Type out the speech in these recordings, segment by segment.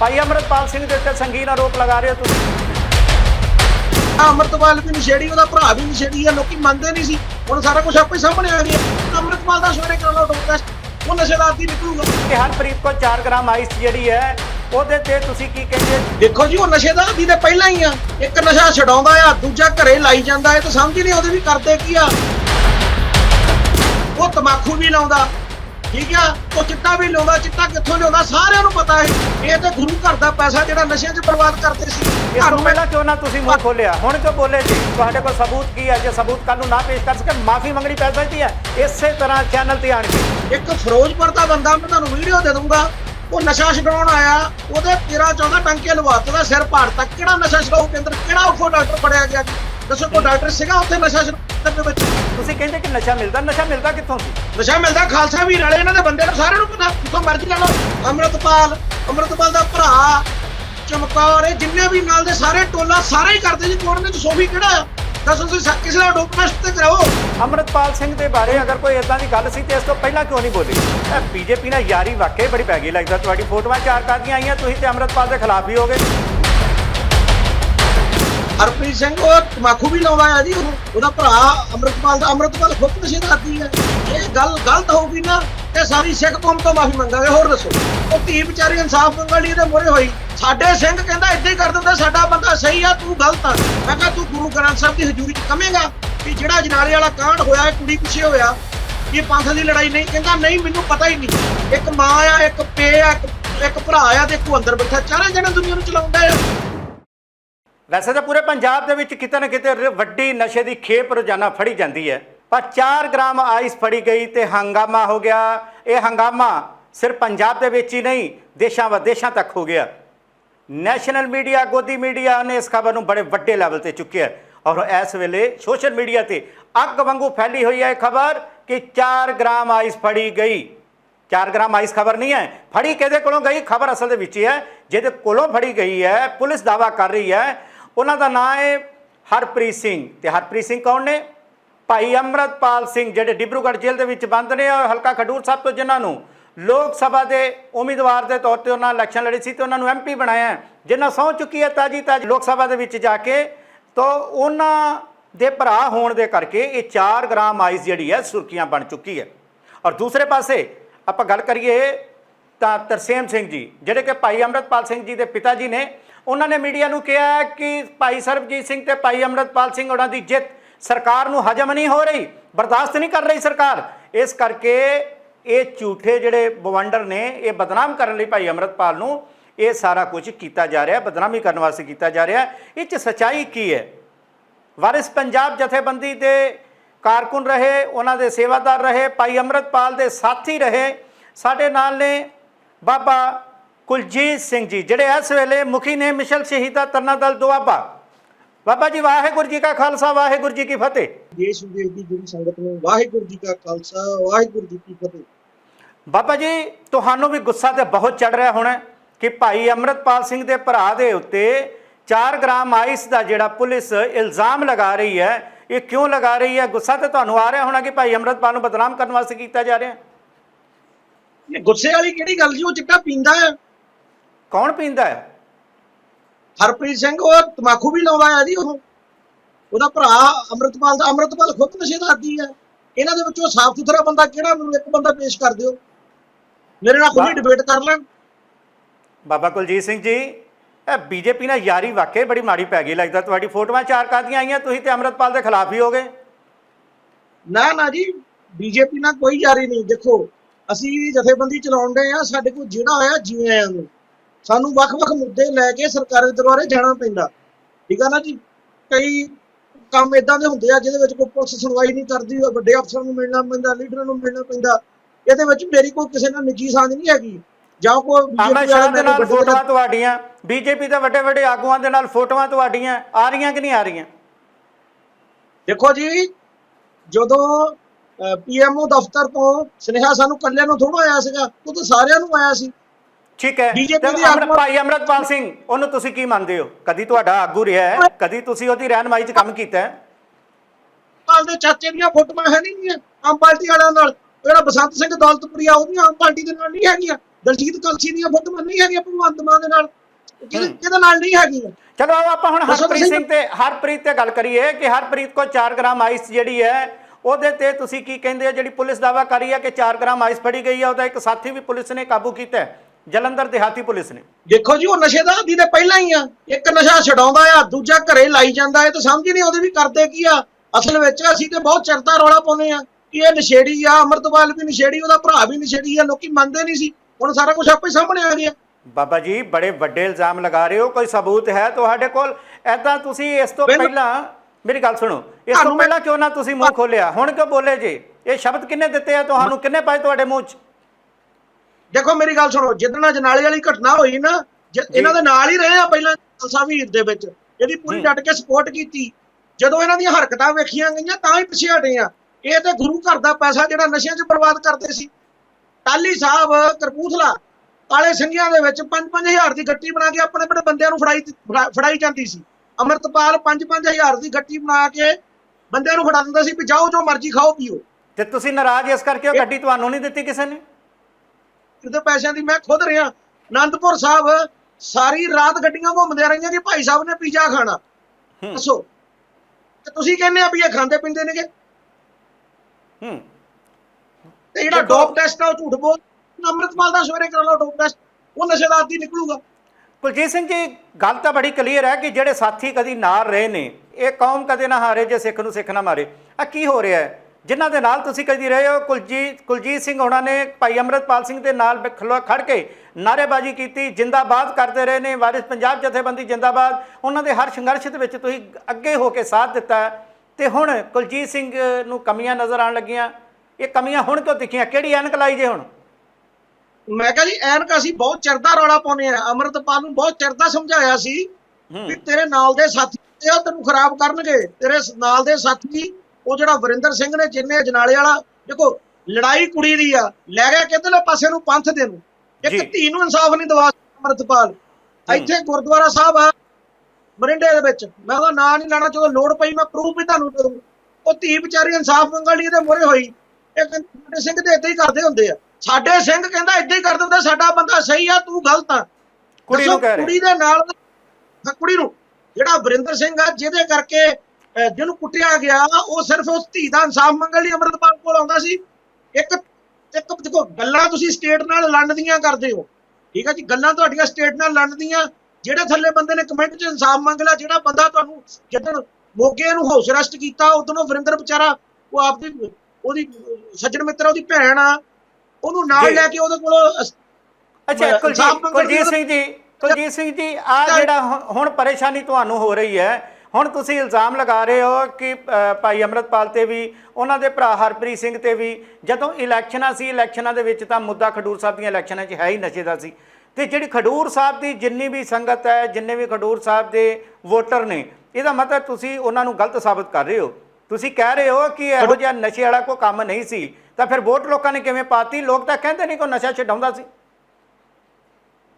ਭਾਈ ਅਮਰਤਪਾਲ ਸਿੰਘ ਦੇ ਉੱਤੇ ਸੰਗੀਨ ਆਰੋਪ ਲਗਾ ਰਹੇ ਹੋ ਤੁਸੀਂ। ਅਮਰਤਪਾਲ ਵੀ ਨਸ਼ੇੜੀ ਉਹਦਾ ਭਰਾ ਵੀ ਨਸ਼ੇੜੀ ਆ ਲੋਕੀ ਮੰਨਦੇ ਨਹੀਂ ਸੀ। ਹੁਣ ਸਾਰਾ ਕੁਝ ਆਪੇ ਸਾਹਮਣੇ ਆ ਗਿਆ। ਅਮਰਤਪਾਲ ਦਾ ਸਵੇਰੇ ਕਰਾਉਣਾ ਡੋਪ ਟੈਸਟ ਉਹ ਨਸ਼ੇ ਦਾ ਆਦੀ ਨਿਕਲੂਗਾ। ਕਿ ਹਰਪ੍ਰੀਤ ਕੋਲ 4 ਗ੍ਰਾਮ ਆਈਸ ਜਿਹੜੀ ਹੈ ਉਹਦੇ ਤੇ ਤੁਸੀਂ ਕੀ ਕਹਿੰਦੇ? ਦੇਖੋ ਜੀ ਉਹ ਨਸ਼ੇ ਦਾ ਆਦੀ ਤੇ ਪਹਿਲਾਂ ਹੀ ਆ। ਇੱਕ ਨਸ਼ਾ ਛਡਾਉਂਦਾ ਆ ਦੂਜਾ ਘਰੇ ਲਾਈ ਜਾਂਦਾ ਇਹ ਤਾਂ ਸਮਝ ਹੀ ਨਹੀਂ ਉਹਦੇ ਵੀ ਕਰਦੇ ਕੀ ਆ। ਉਹ ਤਮਾਕੂ ਵੀ ਲਾਉਂਦਾ। ਠੀਕ ਆ? ਉਹ ਚਿੱਟਾ ਵੀ ਲਾਉਂਦਾ ਚਿੱਟਾ ਕਿੱਥੋਂ ਲਿਆਉਂਦਾ? ਸਾਰਿਆਂ ਨੂੰ ਪਤਾ ਹੈ। ਇਹ ਤੇ ਗੁਰੂ ਘਰ ਦਾ ਪੈਸਾ ਜਿਹੜਾ ਨਸ਼ਿਆਂ 'ਚ ਬਰਬਾਦ ਕਰਦੇ ਸੀ। ਇਸ ਘਰ ਤੋਂ ਪਹਿਲਾਂ ਕਿਉਂ ਨਾ ਤੁਸੀਂ ਮੂੰਹ ਖੋਲਿਆ ਹੁਣ ਕਿਉਂ ਬੋਲੇ ਜੀ? ਤੁਹਾਡੇ ਕੋਲ ਸਬੂਤ ਕੀ ਹੈ? ਜੇ ਸਬੂਤ ਕੱਲ ਨੂੰ ਨਾ ਪੇਸ਼ ਕਰ ਸਕੇ ਮਾਫੀ ਮੰਗਣੀ ਪੈ ਸਕਦੀ ਹੈ। ਇਸੇ ਤਰ੍ਹਾਂ ਚੈਨਲ ਤੇ ਆਣ ਕੇ। ਇੱਕ ਫਿਰੋਜ਼ਪੁਰ ਦਾ ਬੰਦਾ ਮੈਂ ਤੁਹਾਨੂੰ ਵੀਡੀਓ ਦੇ ਦੂੰਗਾ ਉਹ ਨਸ਼ਾ ਛਡਾਉਣ ਆਇਆ। ਉਹਦੇ 13 14 ਟੰਕੇ ਲਵਾਤੇ ਦਾ ਸਿਰ ਪਾੜ ਤੱਕ। ਕਿਹੜਾ ਨਸ਼ਾ ਛਡਾਊ ਕੇਂਦਰ? ਕਿਹੜਾ ਉੱਥੋਂ ਡਾਕਟਰ ਫੜਿਆ ਗਿਆ ਦੱਸੋ ਕੋਈ ਡਾਕਟਰ ਸੀਗਾ ਉੱਥੇ ਨਸ਼ਾ ਛਡਾਉਣ ਦੇ ਵਿੱਚ। ਤੁਸੀਂ ਕਹਿੰਦੇ ਕਿ ਨਸ਼ਾ ਮਿਲਦਾ ਨਸ਼ਾ ਮਿਲਦਾ ਕਿੱਥੋਂ ਸੀ? ਨਸ਼ਾ ਮਿਲਦਾ ਖਾਲਸਾ ਵੀ ਨਾਲੇ ਇਹਨਾਂ ਦੇ ਬੰਦੇ ਨੂੰ ਸਾਰਿਆਂ ਨੂੰ ਪਤਾ ਜਿੱਥੋਂ ਮਰਜ਼ੀ ਲੈ ਲਓ। ਅੰਮ੍ਰਿਤਪਾਲ ਅੰਮ੍ਰਿਤਪਾਲ ਦਾ ਭਰਾ ਚਮਕੌਰ ਇਹ ਜਿੰਨੇ ਵੀ ਨਾਲ ਦੇ ਸਾਰੇ ਟੋਲਾ ਸਾਰੇ ਹੀ ਕਰਦੇ ਜੀ ਕੋਣ ਨੇ ਸੋਫੀ ਕਿਹੜਾ ਦੱਸੋ ਤੁਸੀਂ ਕਿਸੇ ਦਾ ਡਾਕੂਮੈਂਟ ਤੇ ਕਰਾਓ। ਅਮਰਤਪਾਲ ਸਿੰਘ ਦੇ ਬਾਰੇ ਅਗਰ ਕੋਈ ਇਦਾਂ ਦੀ ਗੱਲ ਸੀ ਤੇ ਇਸ ਤੋਂ ਪਹਿਲਾਂ ਕਿਉਂ ਨਹੀਂ ਬੋਲੀ? ਇਹ ਬੀਜੇਪੀ ਨਾਲ ਯਾਰੀ ਵਾਕਈ ਬੜੀ ਪੈ ਗਈ ਲੱਗਦਾ ਤੁਹਾਡੀ ਫੋਟੋਆਂ ਚਾਰ ਕਾਦੀਆਂ ਆਈਆਂ ਤੁਸੀਂ ਤੇ ਅਮਰਤਪਾਲ ਦੇ ਖਿਲਾਫ ਹੀ ਹੋਗੇ। ਹਰਪ੍ਰੀਤ ਸਿੰਘ, ਉਹ ਤਮਾਕੂ ਵੀ ਲਾਉਂਦਾ ਆ ਜੀ। ਉਹਦਾ ਭਰਾ ਅੰਮ੍ਰਿਤਪਾਲ ਦਾ ਅੰਮ੍ਰਿਤਪਾਲ ਖੁਦ ਨਸ਼ੇ ਦਾ ਆਦੀ ਹੈ ਇਹ ਗੱਲ ਗਲਤ ਹੋਊਗੀ ਨਾ, ਤੇ ਸਾਰੀ ਸਿੱਖ ਕੌਮ ਤੋਂ ਮਾਫੀ ਮੰਗਾਂਗੇ। ਹੋਰ ਦੱਸੋ। ਉਹ ਧੀ ਵਿਚਾਰੀ ਇਨਸਾਫ ਮੰਗਣ ਲਈ ਇਹਦੇ ਮੋਰੇ ਹੋਈ। ਸਾਡੇ ਸਿੰਘ ਕਹਿੰਦਾ ਏਦਾਂ ਹੀ ਕਰ ਦਿੰਦਾ, ਸਾਡਾ ਬੰਦਾ ਸਹੀ ਆ, ਤੂੰ ਗਲਤ ਆ। ਮੈਂ ਕਿਹਾ ਤੂੰ ਗੁਰੂ ਗ੍ਰੰਥ ਸਾਹਿਬ ਦੀ ਹਜ਼ੂਰੀ 'ਚ ਕਮੇਗਾ ਕਿ ਜਿਹੜਾ ਜਨਾਲੇ ਵਾਲਾ ਕਾਂਡ ਹੋਇਆ ਕੁੜੀ ਪਿੱਛੇ ਹੋਇਆ ਇਹ ਪੰਥ ਦੀ ਲੜਾਈ ਨਹੀਂ। ਕਹਿੰਦਾ ਨਹੀਂ, ਮੈਨੂੰ ਪਤਾ ਹੀ ਨਹੀਂ। ਇੱਕ ਮਾਂ ਆ, ਇੱਕ ਪੇ ਆ, ਇੱਕ- ਇੱਕ ਭਰਾ ਆ, ਤੇ ਇੱਕ ਅੰਦਰ ਬੈਠਾ। ਚਾਰੇ ਜਣੇ ਦੁਨੀਆ ਨੂੰ ਚਲਾਉਂਦਾ ਆ। ਵੈਸੇ ਤਾਂ ਪੂਰੇ ਪੰਜਾਬ ਦੇ ਵਿੱਚ ਕਿਤੇ ਨਾ ਕਿਤੇ ਵੱਡੀ ਨਸ਼ੇ ਦੀ ਖੇਪ ਰੋਜ਼ਾਨਾ ਫੜੀ ਜਾਂਦੀ ਹੈ। ਪਰ 4 ਗ੍ਰਾਮ ਆਈਸ ਫੜੀ ਗਈ ਤੇ ਹੰਗਾਮਾ ਹੋ ਗਿਆ। ਇਹ ਹੰਗਾਮਾ ਸਿਰਫ ਪੰਜਾਬ ਦੇ ਵਿੱਚ ਹੀ ਨਹੀਂ, ਦੇਸ਼ਾਂ ਵਿਦੇਸ਼ਾਂ ਤੱਕ ਹੋ ਗਿਆ। ਨੈਸ਼ਨਲ ਮੀਡੀਆ, ਗੋਦੀ ਮੀਡੀਆ ਨੇ ਇਸ ਖਬਰ ਨੂੰ ਬੜੇ ਵੱਡੇ ਲੈਵਲ ਤੇ ਚੁੱਕਿਆ। ਔਰ ਇਸ ਵੇਲੇ ਸੋਸ਼ਲ ਮੀਡੀਆ ਤੇ ਅੱਗ ਵਾਂਗੂ ਫੈਲੀ ਹੋਈ ਹੈ ਇਹ ਖਬਰ ਕਿ 4 ਗ੍ਰਾਮ ਆਈਸ ਫੜੀ ਗਈ। 4 ਗ੍ਰਾਮ ਆਈਸ ਖਬਰ ਨਹੀਂ ਹੈ। ਫੜੀ ਕਿਹਦੇ ਕੋਲੋਂ ਗਈ? ਖਬਰ ਅਸਲ ਦੇ ਵਿੱਚ ਹੀ ਹੈ, ਜਿਹਦੇ ਕੋਲੋਂ ਫੜੀ ਗਈ ਹੈ, ਪੁਲਿਸ ਦਾਵਾ ਕਰ ਰਹੀ ਹੈ ਉਹਨਾਂ ਦਾ ਨਾਂ ਹੈ ਹਰਪ੍ਰੀਤ ਸਿੰਘ ਤੇ ਹਰਪ੍ਰੀਤ ਸਿੰਘ ਕੌਣ ਨੇ? ਭਾਈ ਅਮਰਤਪਾਲ ਸਿੰਘ ਜਿਹੜੇ ਡਿਬਰੂਗੜ੍ਹ ਜੇਲ੍ਹ ਦੇ ਵਿੱਚ ਬੰਦ ਨੇ ਔਰ ਹਲਕਾ ਖਡੂਰ ਸਾਹਿਬ ਤੋਂ ਜਿਨ੍ਹਾਂ ਨੂੰ ਲੋਕ ਸਭਾ ਦੇ ਉਮੀਦਵਾਰ ਦੇ ਤੌਰ ਤੇ ਉਹਨਾਂ ਇਲੈਕਸ਼ਨ ਲੜੀ ਸੀ ਤੇ ਉਹਨਾਂ ਨੂੰ ਐਮਪੀ ਬਣਾਇਆ ਜਿਨ੍ਹਾਂ ਸਹੁੰ ਚੁੱਕੀ ਹੈ ਤਾਜੀ ਤਾਜੀ ਲੋਕ ਸਭਾ ਦੇ ਵਿੱਚ ਜਾ ਕੇ, ਤਾਂ ਉਹਨਾਂ ਦੇ ਭਰਾ ਹੋਣ ਦੇ ਕਰਕੇ ਇਹ 4 ਗ੍ਰਾਮ ਆਈਸ ਜਿਹੜੀ ਹੈ ਸੁਰਖੀਆਂ ਬਣ ਚੁੱਕੀ ਹੈ। ਔਰ ਦੂਸਰੇ ਪਾਸੇ ਆਪਾਂ ਗੱਲ ਕਰੀਏ ਤਾਂ ਤਰਸੇਮ ਸਿੰਘ ਜੀ, ਜਿਹੜੇ ਕਿ ਭਾਈ ਅੰਮ੍ਰਿਤਪਾਲ ਸਿੰਘ ਜੀ ਦੇ ਪਿਤਾ ਜੀ ਨੇ ਉਹਨਾਂ ਨੇ ਮੀਡੀਆ ਨੂੰ ਕਿਹਾ ਹੈ ਕਿ ਭਾਈ ਸਰਬਜੀਤ ਸਿੰਘ ਤੇ ਭਾਈ ਅੰਮ੍ਰਿਤਪਾਲ ਸਿੰਘ ਉਹਨਾਂ ਦੀ ਜਿੱਤ ਸਰਕਾਰ ਨੂੰ ਹਜਮ ਨਹੀਂ ਹੋ ਰਹੀ, ਬਰਦਾਸ਼ਤ ਨਹੀਂ ਕਰ ਰਹੀ ਸਰਕਾਰ। ਇਸ ਕਰਕੇ ਇਹ ਝੂਠੇ ਜਿਹੜੇ ਬਵੰਡਰ ਨੇ, ਇਹ ਬਦਨਾਮ ਕਰਨ ਲਈ ਭਾਈ ਅੰਮ੍ਰਿਤਪਾਲ ਨੂੰ ਇਹ ਸਾਰਾ ਕੁਝ ਕੀਤਾ ਜਾ ਰਿਹਾ, ਬਦਨਾਮੀ ਕਰਨ ਵਾਸਤੇ ਕੀਤਾ ਜਾ ਰਿਹਾ। ਇਹ ਚ ਸਚਾਈ ਕੀ ਹੈ? ਵਾਰਿਸ ਪੰਜਾਬ ਜਥੇਬੰਦੀ ਦੇ ਕਾਰਕੁਨ ਰਹੇ, ਉਹਨਾਂ ਦੇ ਸੇਵਾਦਾਰ ਰਹੇ, ਭਾਈ ਅੰਮ੍ਰਿਤਪਾਲ ਦੇ ਸਾਥੀ ਰਹੇ। ਸਾਡੇ ਨਾਲ ਨੇ ਬਾਬਾ ਕੁਲਜੀਤ ਸਿੰਘ ਜੀ ਜਿਹੜੇ ਇਸ ਵੇਲੇ ਮੁਖੀ ਨੇ ਮਿਸ਼ਲ ਸ਼ਹੀਦਾ ਤਰਨਾ ਦਲ ਦੁਆਬਾ ਬਾਬਾ ਜੀ ਵਾਹਿਗੁਰੂ ਜੀ ਕਾ ਖਾਲਸਾ ਵਾਹਿਗੁਰੂ ਜੀ ਕੀ ਫਤਿਹ। ਦੇਸ਼ ਵਿਦੇਸ਼ ਦੀ ਜਿਹੜੀ ਸੰਗਤ ਨੂੰ ਵਾਹਿਗੁਰੂ ਜੀ ਕਾ ਖਾਲਸਾ ਵਾਹਿਗੁਰੂ ਜੀ ਕੀ ਫਤਿਹ। ਬਾਬਾ ਜੀ ਤੁਹਾਨੂੰ ਵੀ ਗੁੱਸਾ ਤੇ ਬਹੁਤ ਚੜ ਰਿਹਾ ਹੋਣਾ ਕਿ ਭਾਈ ਅੰਮ੍ਰਿਤਪਾਲ ਸਿੰਘ ਦੇ ਭਰਾ ਦੇ ਉੱਤੇ 4 ਗ੍ਰਾਮ ਆਈਸ ਦਾ ਜਿਹੜਾ ਪੁਲਿਸ ਇਲਜ਼ਾਮ ਲਗਾ ਰਹੀ ਹੈ ਇਹ ਕਿਉਂ ਲਗਾ ਰਹੀ ਹੈ? ਗੁੱਸਾ ਤੇ ਤੁਹਾਨੂੰ ਆ ਰਿਹਾ ਹੋਣਾ ਕਿ ਭਾਈ ਅੰਮ੍ਰਿਤਪਾਲ ਨੂੰ ਬਦਨਾਮ ਕਰਨ ਵਾਸਤੇ ਕੀਤਾ ਜਾ ਰਿਹਾ? ਹੈ ਇਹ ਗੁੱਸੇ ਵਾਲੀ ਕਿਹੜੀ ਗੱਲ ਜੀ ਉਹ ਚਿੱਟਾ ਪੀਂਦਾ ਹੈ। ਕੌਣ ਪੀਂਦਾ ਹੈ? ਹਰਪ੍ਰੀਤ ਸਿੰਘ ਉਹ ਤਮਾਕੂ ਵੀ ਲਾਉਂਦਾ ਆ ਜੀ ਉਹ। ਉਹਦਾ ਭਰਾ ਅੰਮ੍ਰਿਤਪਾਲ ਦਾ ਅੰਮ੍ਰਿਤਪਾਲ ਖੁਦ ਨਸ਼ੇ ਦਾ ਆਦੀ ਹੈ। ਇਹਨਾਂ ਦੇ ਵਿੱਚੋਂ ਸਾਫ਼ ਸੁਥਰਾ ਬੰਦਾ ਕਿਹੜਾ ਮੈਨੂੰ ਇੱਕ ਬੰਦਾ ਪੇਸ਼ ਕਰ ਦਿਓ? ਮੇਰੇ ਨਾਲ ਖੁੱਲੀ ਵਾਹ। ਡਿਬੇਟ ਕਰ ਲੈਣ। ਬਾਬਾ ਕੁਲਜੀਤ ਸਿੰਘ ਜੀ ਇਹ ਬੀਜੇਪੀ ਨਾਲ ਯਾਰੀ ਵਾਕਈ ਬੜੀ ਮਾੜੀ ਪੈ ਗਈ ਲੱਗਦਾ। ਤੁਹਾਡੀ ਫੋਟੋਆਂ ਚਾਰ ਕਾਦੀਆਂ ਆਈਆਂ ਤੁਸੀਂ ਤੇ ਅੰਮ੍ਰਿਤਪਾਲ ਦੇ ਖਿਲਾਫ ਹੀ ਹੋਗੇ। ਨਾ ਨਾ ਜੀ ਬੀਜੇਪੀ ਨਾਲ ਕੋਈ ਯਾਰੀ ਨਹੀਂ। ਦੇਖੋ ਅਸੀਂ ਜਥੇਬੰਦੀ ਚਲਾਉਣ ਦੇ ਆ ਸਾਡੇ ਕੋਲ ਜਿਹੜਾ ਹੋਇਆ ਜਿਵੇਂ ਆਇਆ ਨੂੰ ਸਾਨੂੰ ਵੱਖ-ਵੱਖ ਮੁੱਦੇ ਲੈ ਕੇ ਸਰਕਾਰ ਦੇ ਦਰਬਾਰੇ ਜਾਣਾ ਪੈਂਦਾ। ਠੀਕ ਆ ਨਾ ਜੀ? ਕਈ ਕੰਮ ਇਦਾਂ ਦੇ ਹੁੰਦੇ ਆ ਜਿਹਦੇ ਵਿੱਚ ਕੋਈ ਪੁਲਿਸ ਸੁਣਵਾਈ ਨਹੀਂ ਕਰਦੀ ਉਹ ਵੱਡੇ ਅਫਸਰਾਂ ਨੂੰ ਮਿਲਣਾ ਪੈਂਦਾ ਲੀਡਰਾਂ ਨੂੰ ਮਿਲਣਾ ਪੈਂਦਾ। ਇਹਦੇ ਵਿੱਚ ਮੇਰੀ ਕੋਈ ਕਿਸੇ ਨਾਲ ਨਿੱਜੀ ਸਾਂਝ ਨਹੀਂ ਹੈਗੀ। ਜਾਂ ਕੋਈ ਅਮਰ ਦੇ ਨਾਲ ਫੋਟੋਆਂ ਤੁਹਾਡੀਆਂ ਬੀਜੇਪੀ ਦੇ ਵੱਡੇ ਵੱਡੇ ਆਗੂਆਂ ਦੇ ਨਾਲ ਫੋਟੋਆਂ ਤੁਹਾਡੀਆਂ ਆ ਰਹੀਆਂ ਕਿ ਨਹੀਂ ਆ ਰਹੀਆਂ? ਦੇਖੋ ਜੀ ਜਦੋਂ ਪੀਐਮਓ ਦਫ਼ਤਰ ਤੋਂ ਸੁਨੇਹਾ ਸਾਨੂੰ ਕੱਲਿਆਂ ਨੂੰ ਥੋੜਾ ਆਇਆ ਸੀਗਾ ਉਹ ਤਾਂ ਸਾਰਿਆਂ ਨੂੰ ਆਇਆ ਸੀ। ਠੀਕ ਹੈ। BJP ਤੇ ਦੀ ਅਮਰ ਆਗੂ- ਭਾਈ ਅਮਰਤਪਾਲ ਸਿੰਘ ਉਹਨੂੰ ਤੁਸੀਂ ਕੀ ਮੰਨਦੇ ਹੋ? ਕਦੀ ਤੁਹਾਡਾ ਆਗੂ ਰਿਹਾ ਹੈ? ਕਦੀ ਤੁਸੀਂ ਉਹਦੀ ਰਹਿਨਮਾਈ 'ਚ ਕੰਮ ਕੀਤਾ ਹੈ? ਪਾਲ ਦੇ ਚਾਚੇ ਦੀਆਂ ਫੋਟੋਆਂ ਹੈ ਨਹੀਂ ਗੀਆਂ ਆਮ ਪਾਰਟੀ ਵਾਲਿਆਂ ਨਾਲ। ਜਿਹੜਾ ਬਸੰਤ ਸਿੰਘ ਦੌਲਤਪੁਰੀਆ ਉਹਦੀਆਂ ਆਮ ਪਾਰਟੀ ਦੇ ਨਾਲ ਨਹੀਂ ਹੈਗੀਆਂ। ਦਲਜੀਤ ਕਲਸੀ ਦੀਆਂ ਫੋਟੋਆਂ ਨਹੀਂ ਹੈਗੀਆਂ ਭਗਵੰਤ ਮਾਨ ਦੇ ਨਾਲ। ਕਿਹਦੇ ਨਾਲ ਨਹੀਂ ਹੈਗੀਆਂ। ਚਲੋ ਆਓ ਆਪਾਂ ਹੁਣ ਦੱਸੋ ਹਰਪ੍ਰੀਤ ਤੁਸੀਂ। ਸਿੰਘ ਤੇ ਹਰਪ੍ਰੀਤ ਤੇ ਗੱਲ ਕਰੀਏ ਕਿ ਹਰਪ੍ਰੀਤ ਕੋ 4 ਗ੍ਰਾਮ ਆਈਸ ਜਿਹੜੀ ਹੈ ਉਹਦੇ ਤੇ ਤੁਸੀਂ ਕੀ ਕਹਿੰਦੇ ਹੋ? ਜਿਹੜੀ ਪੁਲਿਸ ਦਾਵਾ ਕਰੀ ਹੈ ਕਿ 4 ਗ੍ਰਾਮ ਆਈਸ ਫੜੀ ਗਈ ਹੈ ਉਹਦਾ ਇੱਕ ਸਾਥੀ ਵੀ ਪੁਲਿਸ ਨੇ ਕਾਬੂ ਕੀਤਾ ਹੈ। ਜਲੰਧਰ ਦਿਹਾਤੀ ਪੁਲਿਸ ਨੇ। ਦੇਖੋ ਜੀ ਉਹ ਨਸ਼ੇ ਦਾ ਆਦੀ ਤੇ ਪਹਿਲਾਂ ਹੀ ਆ। ਇੱਕ ਨਸ਼ਾ ਛਡਾਉਂਦਾ ਆ ਦੂਜਾ ਘਰੇ ਲਾਈ ਜਾਂਦਾ ਹੈ ਤੇ ਸਮਝ ਨਹੀਂ ਆਉਂਦੀ ਵੀ ਕਰਦੇ ਕੀ ਆ। ਅਸਲ ਵਿੱਚ ਅਸੀਂ ਤੇ ਬਹੁਤ ਚਿਰਤਾ ਰੌਲਾ ਪਾਉਂਦੇ ਆ ਕਿ ਇਹ ਨਸ਼ੇੜੀ ਆ ਅਮਰਤਪਾਲ ਵੀ ਨਸ਼ੇੜੀ ਉਹਦਾ ਭਰਾ ਵੀ ਨਸ਼ੇੜੀ ਆ ਲੋਕੀ ਮੰਨਦੇ ਨਹੀਂ ਸੀ। ਹੁਣ ਸਾਰਾ ਕੁਝ ਆਪੇ ਸਾਹਮਣੇ ਆ ਗਿਆ। ਬਾਬਾ ਜੀ ਬੜੇ ਵੱਡੇ ਇਲਜ਼ਾਮ ਲਗਾ ਰਹੇ ਹੋ ਕੋਈ ਸਬੂਤ ਹੈ ਤੁਹਾਡੇ ਕੋਲ? ਐਦਾਂ ਤੁਸੀਂ ਇਸ ਤੋਂ। ਪਹਿਲਾਂ ਮੇਰੀ ਗੱਲ ਸੁਣੋ ਇਸ ਤੋਂ ਤੁਹਾਨੂੰ ਮੈਂ- ਪਹਿਲਾਂ ਕਿਉਂ ਨਾ ਤੁਸੀਂ ਮੂੰਹ ਖੋਲਿਆ ਹੁਣ ਕਿਉਂ ਬੋਲੇ ਜੀ? ਇਹ ਸ਼ਬਦ ਕਿੰਨੇ ਦਿੱਤੇ ਆ ਤੁਹਾਨੂੰ? ਕਿੰਨੇ ਪਾਏ ਤੁਹਾਡੇ ਮੂੰਹ 'ਚ? ਦੇਖੋ ਮੇਰੀ ਗੱਲ ਸੁਣੋ ਜਿੱਦਣ ਜਨਾਲੇ ਵਾਲੀ ਘਟਨਾ ਹੋਈ ਨਾ ਜ- ਇਹਨਾਂ ਦੇ ਨਾਲ ਹੀ ਰਹੇ ਆ ਪਹਿਲਾਂ ਖਾਲਸਾ ਵੀਰ ਦੇ ਵਿੱਚ ਇਹਦੀ ਪੂਰੀ। ਡਟ ਕੇ ਸਪੋਰਟ ਕੀਤੀ। ਜਦੋਂ ਇਹਨਾਂ ਦੀਆਂ ਹਰਕਤਾਂ ਵੇਖੀਆਂ ਗਈਆਂ ਤਾਂ ਹੀ ਪਿੱਛੇ ਹਟੇ ਆ। ਇਹ ਤੇ ਗੁਰੂ ਘਰ ਦਾ ਪੈਸਾ ਜਿਹੜਾ ਨਸ਼ਿਆਂ 'ਚ ਬਰਬਾਦ ਕਰਦੇ ਸੀ। ਟਾਲੀ ਸਾਹਿਬ ਕਰਪੂਥਲਾ ਕਾਲੇ ਸਿੰਘਾਂ ਦੇ ਵਿੱਚ 5-5000 ਦੀ ਗੱਟੀ ਬਣਾ ਕੇ ਆਪਣੇ ਆਪਣੇ ਬੰਦਿਆਂ ਨੂੰ ਫੜਾਈ ਫੜਾ- ਫੜਾਈ ਜਾਂਦੀ ਸੀ। ਅਮਰਤਪਾਲ 5-5000 ਦੀ ਗੱਟੀ ਬਣਾ ਕੇ ਬੰਦਿਆਂ ਨੂੰ ਫੜਾ ਦਿੰਦਾ ਸੀ ਵੀ ਜਾਓ ਜੋ ਮਰਜ਼ੀ ਖਾਓ ਪੀਓ। ਤੇ ਤੁਸੀਂ ਨਾਰਾਜ਼ ਇਸ ਕਰਕੇ ਉਹ ਗੱਡੀ ਤੁਹਾਨੂੰ ਨਹੀਂ ਦਿੱਤੀ ਕਿਸੇ ਨੇ? ਇਹਦੇ ਪੈਸਿਆਂ ਦੀ ਮੈਂ ਖੁਦ ਰਿਹਾ। ਆਨੰਦਪੁਰ ਸਾਹਿਬ ਸਾਰੀ ਰਾਤ ਗੱਡੀਆਂ ਘੁੰਮਦੀਆਂ ਰਹੀਆਂ ਕਿ ਭਾਈ ਸਾਹਿਬ ਨੇ ਪੀਜ਼ਾ ਖਾਣਾ। ਦੱਸੋ। ਤੇ ਤੁਸੀਂ ਕਹਿੰਦੇ ਆ ਵੀ ਇਹ ਖਾਂਦੇ ਪੀਂਦੇ ਨੇਗੇ? ਹੂੰ। ਤੇ ਜਿਹੜਾ ਡੋਪ ਟੈਸਟ ਆ ਉਹ ਝੂਠ ਬੋਲ ਅੰਮ੍ਰਿਤਪਾਲ ਦਾ ਸਵੇਰੇ ਕਰਾ ਲਓ ਡੋਪ ਟੈਸਟ। ਉਹ ਨਸ਼ੇ ਦਾ ਆਦੀ ਨਿਕਲੂਗਾ। ਕੁਲਜੀਤ ਸਿੰਘ ਜੀ ਗੱਲ ਤਾਂ ਬੜੀ ਕਲੀਅਰ ਹੈ ਕਿ ਜਿਹੜੇ ਸਾਥੀ ਕਦੀ ਨਾਲ ਰਹੇ ਨੇ ਇਹ ਕੌਮ ਕਦੇ ਨਾ ਹਾਰੇ ਜੇ ਸਿੱਖ ਨੂੰ ਸਿੱਖ ਨਾ ਮਾਰੇ। ਆ ਕੀ ਹੋ ਰਿਹਾ ਹੈ? ਜਿਨ੍ਹਾਂ ਦੇ ਨਾਲ ਤੁਸੀਂ ਕਦੀ ਰਹੇ ਹੋ ਕੁਲਜੀਤ ਕੁਲਜੀਤ ਸਿੰਘ ਉਹਨਾਂ ਨੇ ਭਾਈ ਅੰਮ੍ਰਿਤਪਾਲ ਸਿੰਘ ਦੇ ਨਾਲ ਖੜ ਕੇ ਨਾਅਰੇਬਾਜ਼ੀ ਕੀਤੀ ਜਿੰਦਾਬਾਦ ਕਰਦੇ ਰਹੇ ਨੇ ਵਾਰਿਸ ਪੰਜਾਬ ਜਥੇਬੰਦੀ ਜਿੰਦਾਬਾਦ ਉਹਨਾਂ ਦੇ ਹਰ ਸੰਘਰਸ਼ ਦੇ ਵਿੱਚ ਤੁਸੀਂ ਅੱਗੇ ਹੋ ਕੇ ਸਾਥ ਦਿੱਤਾ। ਤੇ ਹੁਣ ਕੁਲਜੀਤ ਸਿੰਘ ਨੂੰ ਕਮੀਆਂ ਨਜ਼ਰ ਆਉਣ ਲੱਗੀਆਂ। ਇਹ ਕਮੀਆਂ ਹੁਣ ਕਿਉਂ ਦਿਖੀਆਂ? ਕਿਹੜੀ ਐਨਕ ਲਾਈ ਜੇ ਹੁਣ? ਮੈਂ ਕਿਹਾ ਜੀ ਐਨਕ ਅਸੀਂ ਬਹੁਤ ਚਿਰ ਦਾ ਰੌਲਾ ਪਾਉਂਦੇ ਆ ਅੰਮ੍ਰਿਤਪਾਲ ਨੂੰ ਬਹੁਤ ਚਿਰ ਦਾ ਸਮਝਾਇਆ ਸੀ ਵੀ ਤੇਰੇ ਨਾਲ ਦੇ ਸਾਥੀ ਉਹ ਤੈਨੂੰ ਖਰਾਬ ਕਰਨਗੇ। ਤੇਰੇ ਨਾਲ ਦੇ ਸਾਥੀ ਉਹ ਜਿਹੜਾ ਵਰਿੰਦਰ ਸਿੰਘ ਨੇ ਜਿੰਨੇ ਜਨਾਲੇ ਵਾਲਾ ਦੇਖੋ ਲੜਾਈ ਕੁੜੀ ਦੀ ਆ ਲੈ ਗਿਆ ਕਿਧਰਲੇ ਪਾਸੇ ਨੂੰ ਪੰਥ ਦੇ ਨੂੰ। ਇੱਕ ਧੀ ਨੂੰ ਇਨਸਾਫ ਨਹੀਂ ਦਵਾ ਅੰਮ੍ਰਿਤਪਾਲ। ਇੱਥੇ ਗੁਰਦੁਆਰਾ ਸਾਹਿਬ ਆ ਮਰਿੰਡੇ ਦੇ ਵਿੱਚ। ਮੈਂ ਉਹਦਾ ਨਾਂ ਨਹੀਂ ਲੈਣਾ ਜਦੋਂ ਲੋੜ ਪਈ ਮੈਂ ਪ੍ਰੂਫ ਵੀ ਤੁਹਾਨੂੰ ਦੇ ਦੂੰ ਉਹ ਧੀ ਵਿਚਾਰੀ ਇਨਸਾਫ ਮੰਗਣ ਲਈ ਇਹਦੇ ਮੋਰੇ ਹੋਈ। ਇਹ ਕਹਿੰਦੇ ਸਿੰਘ ਤੇ ਇਦਾਂ ਹੀ ਕਰਦੇ ਹੁੰਦੇ ਆ। ਸਾਡੇ ਸਿੰਘ ਕਹਿੰਦਾ ਇਦਾਂ ਹੀ ਕਰਦੇ ਹੁੰਦੇ ਸਾਡਾ ਬੰਦਾ ਸਹੀ ਆ ਤੂੰ ਗਲਤ ਆ। ਕੁੜੀ ਨੂੰ ਕਹਿ ਰਹੇ। ਕੁੜੀ ਦੇ ਨਾਲ ਕੁੜੀ ਨੂੰ। ਜਿਹੜਾ ਵਰਿੰਦਰ ਸਿੰਘ ਆ ਜਿਹਦੇ ਕਰਕੇ ਜਿਹਨੂੰ ਕੁੱਟਿਆ ਗਿਆ ਉਹ ਸਿਰਫ ਉਸ ਧੀ ਦਾ ਇਨਸਾਫ ਮੰਗਣ ਲਈ ਅੰਮ੍ਰਿਤਪਾਲ ਕੋਲ ਆਉਂਦਾ ਸੀ। ਇੱਕ ਇੱਕ ਦੇਖੋ ਗੱਲਾਂ ਤੁਸੀਂ ਸਟੇਟ ਨਾਲ ਲੜਨਦੀਆਂ ਕਰਦੇ ਹੋ। ਠੀਕ ਹੈ ਜੀ ਗੱਲਾਂ ਤੁਹਾਡੀਆਂ ਸਟੇਟ ਨਾਲ ਲੜਨਦੀਆਂ ਜਿਹੜੇ ਥੱਲੇ ਬੰਦੇ ਨੇ ਕਮੈਂਟ 'ਚ ਇਨਸਾਫ ਮੰਗ ਲਿਆ ਜਿਹੜਾ ਬੰਦਾ ਤੁਹਾਨੂੰ ਜਦੋਂ ਮੋਗੇ ਨੂੰ ਹਾਊਸ ਅਰੈਸਟ ਕੀਤਾ ਉਦੋਂ ਉਹ ਵਰਿੰਦਰ ਵਿਚਾਰਾ ਉਹ ਆਪਦੀ ਉਹਦੀ ਸੱਜਣ ਮਿੱਤਰ ਉਹਦੀ ਭੈਣ ਆ ਉਹਨੂੰ ਨਾਲ। ਲੈ ਕੇ ਉਹਦੇ ਕੋਲ ਅੱਛਾ ਕੁਲਜੀਤ ਸਿੰਘ ਜੀ ਕੁਲਜੀਤ ਸਿੰਘ ਜੀ ਆ ਜਿਹੜਾ ਹੁਣ ਪਰੇਸ਼ਾਨੀ ਤੁਹਾਨੂੰ ਹੋ ਰਹੀ ਹੈ ਹੁਣ ਤੁਸੀਂ ਇਲਜ਼ਾਮ ਲਗਾ ਰਹੇ ਹੋ ਕਿ ਭਾਈ ਅਮਰਤਪਾਲ ਤੇ ਵੀ ਉਹਨਾਂ ਦੇ ਭਰਾ ਹਰਪ੍ਰੀਤ ਸਿੰਘ ਤੇ ਵੀ ਜਦੋਂ ਇਲੈਕਸ਼ਨਾਂ ਸੀ ਇਲੈਕਸ਼ਨਾਂ ਦੇ ਵਿੱਚ ਤਾਂ ਮੁੱਦਾ ਖਡੂਰ ਸਾਹਿਬ ਦੀਆਂ ਇਲੈਕਸ਼ਨਾਂ 'ਚ ਹੈ ਹੀ ਨਸ਼ੇ ਦਾ ਸੀ। ਤੇ ਜਿਹੜੀ ਖਡੂਰ ਸਾਹਿਬ ਦੀ ਜਿੰਨੀ ਵੀ ਸੰਗਤ ਹੈ ਜਿੰਨੇ ਵੀ ਖਡੂਰ ਸਾਹਿਬ ਦੇ ਵੋਟਰ ਨੇ ਇਹਦਾ ਮਤਲਬ ਤੁਸੀਂ ਉਹਨਾਂ ਨੂੰ ਗਲਤ ਸਾਬਤ ਕਰ ਰਹੇ ਹੋ। ਤੁਸੀਂ ਕਹਿ ਰਹੇ ਹੋ ਕਿ ਇਹੋ ਜਿਹਾ ਨਸ਼ੇ ਵਾਲਾ ਕੋਈ ਕੰਮ ਨਹੀਂ ਸੀ। ਤਾਂ ਫਿਰ ਵੋਟ ਲੋਕਾਂ ਨੇ ਕਿਵੇਂ ਪਾਤੀ? ਲੋਕ ਤਾਂ ਕਹਿੰਦੇ ਨਹੀਂ ਕੋਈ ਨਸ਼ਾ ਛਡਾਉਂਦਾ ਸੀ।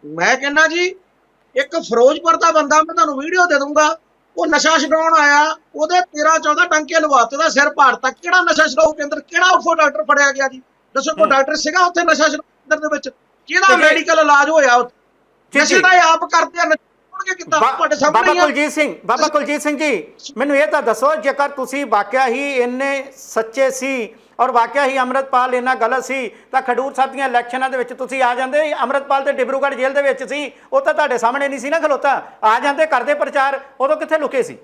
ਮੈਂ ਕਹਿੰਦਾ ਜੀ ਇੱਕ ਫਿਰੋਜ਼ਪੁਰ ਦਾ ਬੰਦਾ ਮੈਂ ਤੁਹਾਨੂੰ ਵੀਡੀਓ ਦੇ ਦੂੰਗਾ ਉਹ ਨਸ਼ਾ ਛਡਾਉਣ ਆਇਆ ਉਹਦੇ 13 14 ਟੰਕੇ ਲਵਾਤੇ ਦਾ ਸਿਰ ਪਾੜ ਤੱਕ ਕਿਹੜਾ ਨਸ਼ਾ ਛਡਾਊ ਕੇਂਦਰ ਕਿਹੜਾ ਉਫੋ ਡਾਕਟਰ ਫੜਿਆ ਗਿਆ ਜੀ? ਦੱਸੋ ਕੋਈ ਡਾਕਟਰ ਸੀਗਾ ਉੱਥੇ ਨਸ਼ਾ ਕੇਂਦਰ ਦੇ ਵਿੱਚ? ਕਿਹੜਾ ਮੈਡੀਕਲ ਇਲਾਜ ਹੋਇਆ ਉੱਥੇ? ਜੀ। ਦਾ ਆਪ ਕਰਦੇ ਆ ਬਾਬਾ। ਕੁਲਜੀਤ ਸਿੰਘ ਬਾਬਾ ਕੁਲਜੀਤ ਸਿੰਘ ਜੀ ਮੈਨੂੰ ਇਹ ਤਾਂ ਦੱਸੋ ਜੇਕਰ ਤੁਸੀਂ ਵਾਕਿਆ ਹੀ ਇੰਨੇ ਸੱਚੇ ਸੀ ਔਰ ਵਾਕਿਆ ਹੀ ਅੰਮ੍ਰਿਤਪਾਲ ਇੰਨਾ ਗਲਤ ਸੀ ਤਾਂ ਖਡੂਰ ਸਾਹਿਬ ਦੀਆਂ ਇਲੈਕਸ਼ਨਾਂ ਦੇ ਵਿੱਚ ਤੁਸੀਂ ਆ ਜਾਂਦੇ ਅੰਮ੍ਰਿਤਪਾਲ ਤੇ ਡਿਬਰੂਗੜ੍ਹ ਜੇਲ੍ਹ ਦੇ ਵਿੱਚ ਸੀ ਉਹ ਤਾਂ ਤੁਹਾਡੇ ਸਾਹਮਣੇ ਨਹੀਂ ਸੀ ਨਾ ਖਲੋਤਾ ਆ ਜਾਂਦੇ ਕਰਦੇ ਪ੍ਰਚਾਰ ਉਦੋਂ ਕਿੱਥੇ ਲੁਕੇ ਸੀ?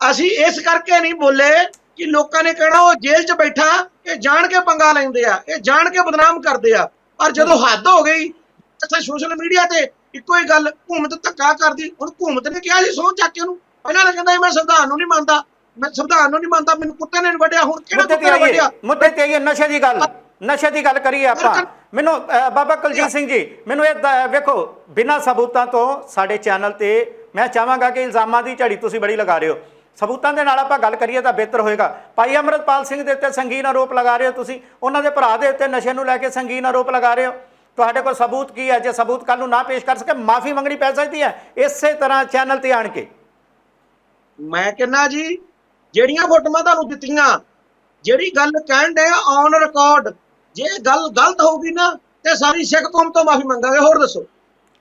ਅਸੀਂ- ਇਸ ਕਰਕੇ ਨਹੀਂ ਬੋਲੇ ਕਿ ਲੋਕਾਂ ਨੇ ਕਹਿਣਾ ਉਹ ਜੇਲ੍ਹ 'ਚ ਬੈਠਾ ਇਹ ਜਾਣ ਕੇ ਪੰਗਾ ਲੈਂਦੇ ਆ ਇਹ ਜਾਣ ਕੇ ਬਦਨਾਮ ਕਰਦੇ ਆ ਪਰ ਜਦੋਂ ਹੱਦ ਹੋ ਗਈ ਇੱਥੇ ਸੋਸ਼ਲ ਮੀਡੀਆ ਤੇ ਇੱਕੋ ਹੀ ਗੱਲ ਘੁੰਮਤ ਧੱਕਾ ਕਰਦੀ ਹੁਣ ਘੁੰਮਤ ਨੇ ਕਿਹਾ ਸੀ ਸੋਹ ਚੱਕ ਕੇ ਉਹਨੂੰ ਪਹਿਲਾਂ ਤਾਂ ਕਹਿੰਦਾ ਮੈਂ ਸੰਵਿਧਾਨ ਨੂੰ ਨਹੀਂ ਮੰਨਦਾ ਮੈਂ ਸੰਵਿਧਾਨ ਨੂੰ ਨਹੀਂ ਮੰਨਦਾ ਮੈਨੂੰ ਕੁੱਤੇ ਨੇ ਵੱਢਿਆ ਹੁਣ ਕਿਹੜਾ ਕੁੱਤੇ ਨੇ ਵੱਢਿਆ? ਮੁੱਦੇ ਤੇ ਆਈਏ ਨਸ਼ੇ ਦੀ ਗੱਲ ਨਸ਼ੇ ਦੀ ਗੱਲ ਕਰੀਏ ਆਪਾਂ। ਮੈਨੂੰ ਬਾਬਾ ਕੁਲਜੀਤ ਸਿੰਘ ਜੀ ਮੈਨੂੰ ਇਹ ਵੇਖੋ ਬਿਨਾਂ ਸਬੂਤਾਂ ਤੋਂ ਸਾਡੇ ਚੈਨਲ ਤੇ ਮੈਂ ਚਾਹਾਂਗਾ ਕਿ ਇਲਜ਼ਾਮਾਂ ਦੀ ਝੜੀ ਤੁਸੀਂ ਬੜੀ ਲਗਾ ਰਹੇ ਹੋ। ਸਬੂਤਾਂ ਦੇ ਨਾਲ ਆਪਾਂ ਗੱਲ ਕਰੀਏ ਤਾਂ ਬਿਹਤਰ ਹੋਏਗਾ। ਭਾਈ ਅਮਰਤਪਾਲ ਸਿੰਘ ਦੇ ਉੱਤੇ ਸੰਗੀਨ ਆਰੋਪ ਲਗਾ ਰਹੇ ਹੋ ਤੁਸੀਂ। ਉਹਨਾਂ ਦੇ ਭਰਾ ਦੇ ਉੱਤੇ ਨਸ਼ੇ ਨੂੰ ਲੈ ਕੇ ਸੰਗੀਨ ਆਰੋਪ ਲਗਾ ਰਹੇ ਹੋ। ਤੁਹਾਡੇ ਕੋਲ ਸਬੂਤ ਕੀ ਹੈ? ਜੇ ਸਬੂਤ ਕੱਲ ਨੂੰ ਨਾ ਪੇਸ਼ ਕਰ ਸਕੇ ਮਾਫੀ ਮੰਗਣੀ ਪੈ ਸਕਦੀ ਹੈ। ਇਸੇ ਤਰ੍ਹਾਂ ਚੈਨਲ ਤੇ ਆਣ ਕੇ। ਮੈਂ ਕਹਿੰਦਾ ਜੀ ਜਿਹੜੀਆਂ ਫੋਟੋਆਂ ਤੁਹਾਨੂੰ ਦਿੱਤੀਆਂ, ਜਿਹੜੀ ਗੱਲ ਕਹਿਣ ਦੇ ਔਨ ਰਿਕਾਰਡ ਜੇ ਗੱਲ ਗਲਤ ਹੋਊਗੀ ਨਾ, ਤੇ ਸਾਰੀ ਸਿੱਖ ਕੌਮ ਤੋਂ ਮਾਫੀ ਮੰਗਾਂਗੇ, ਹੋਰ ਦੱਸੋ।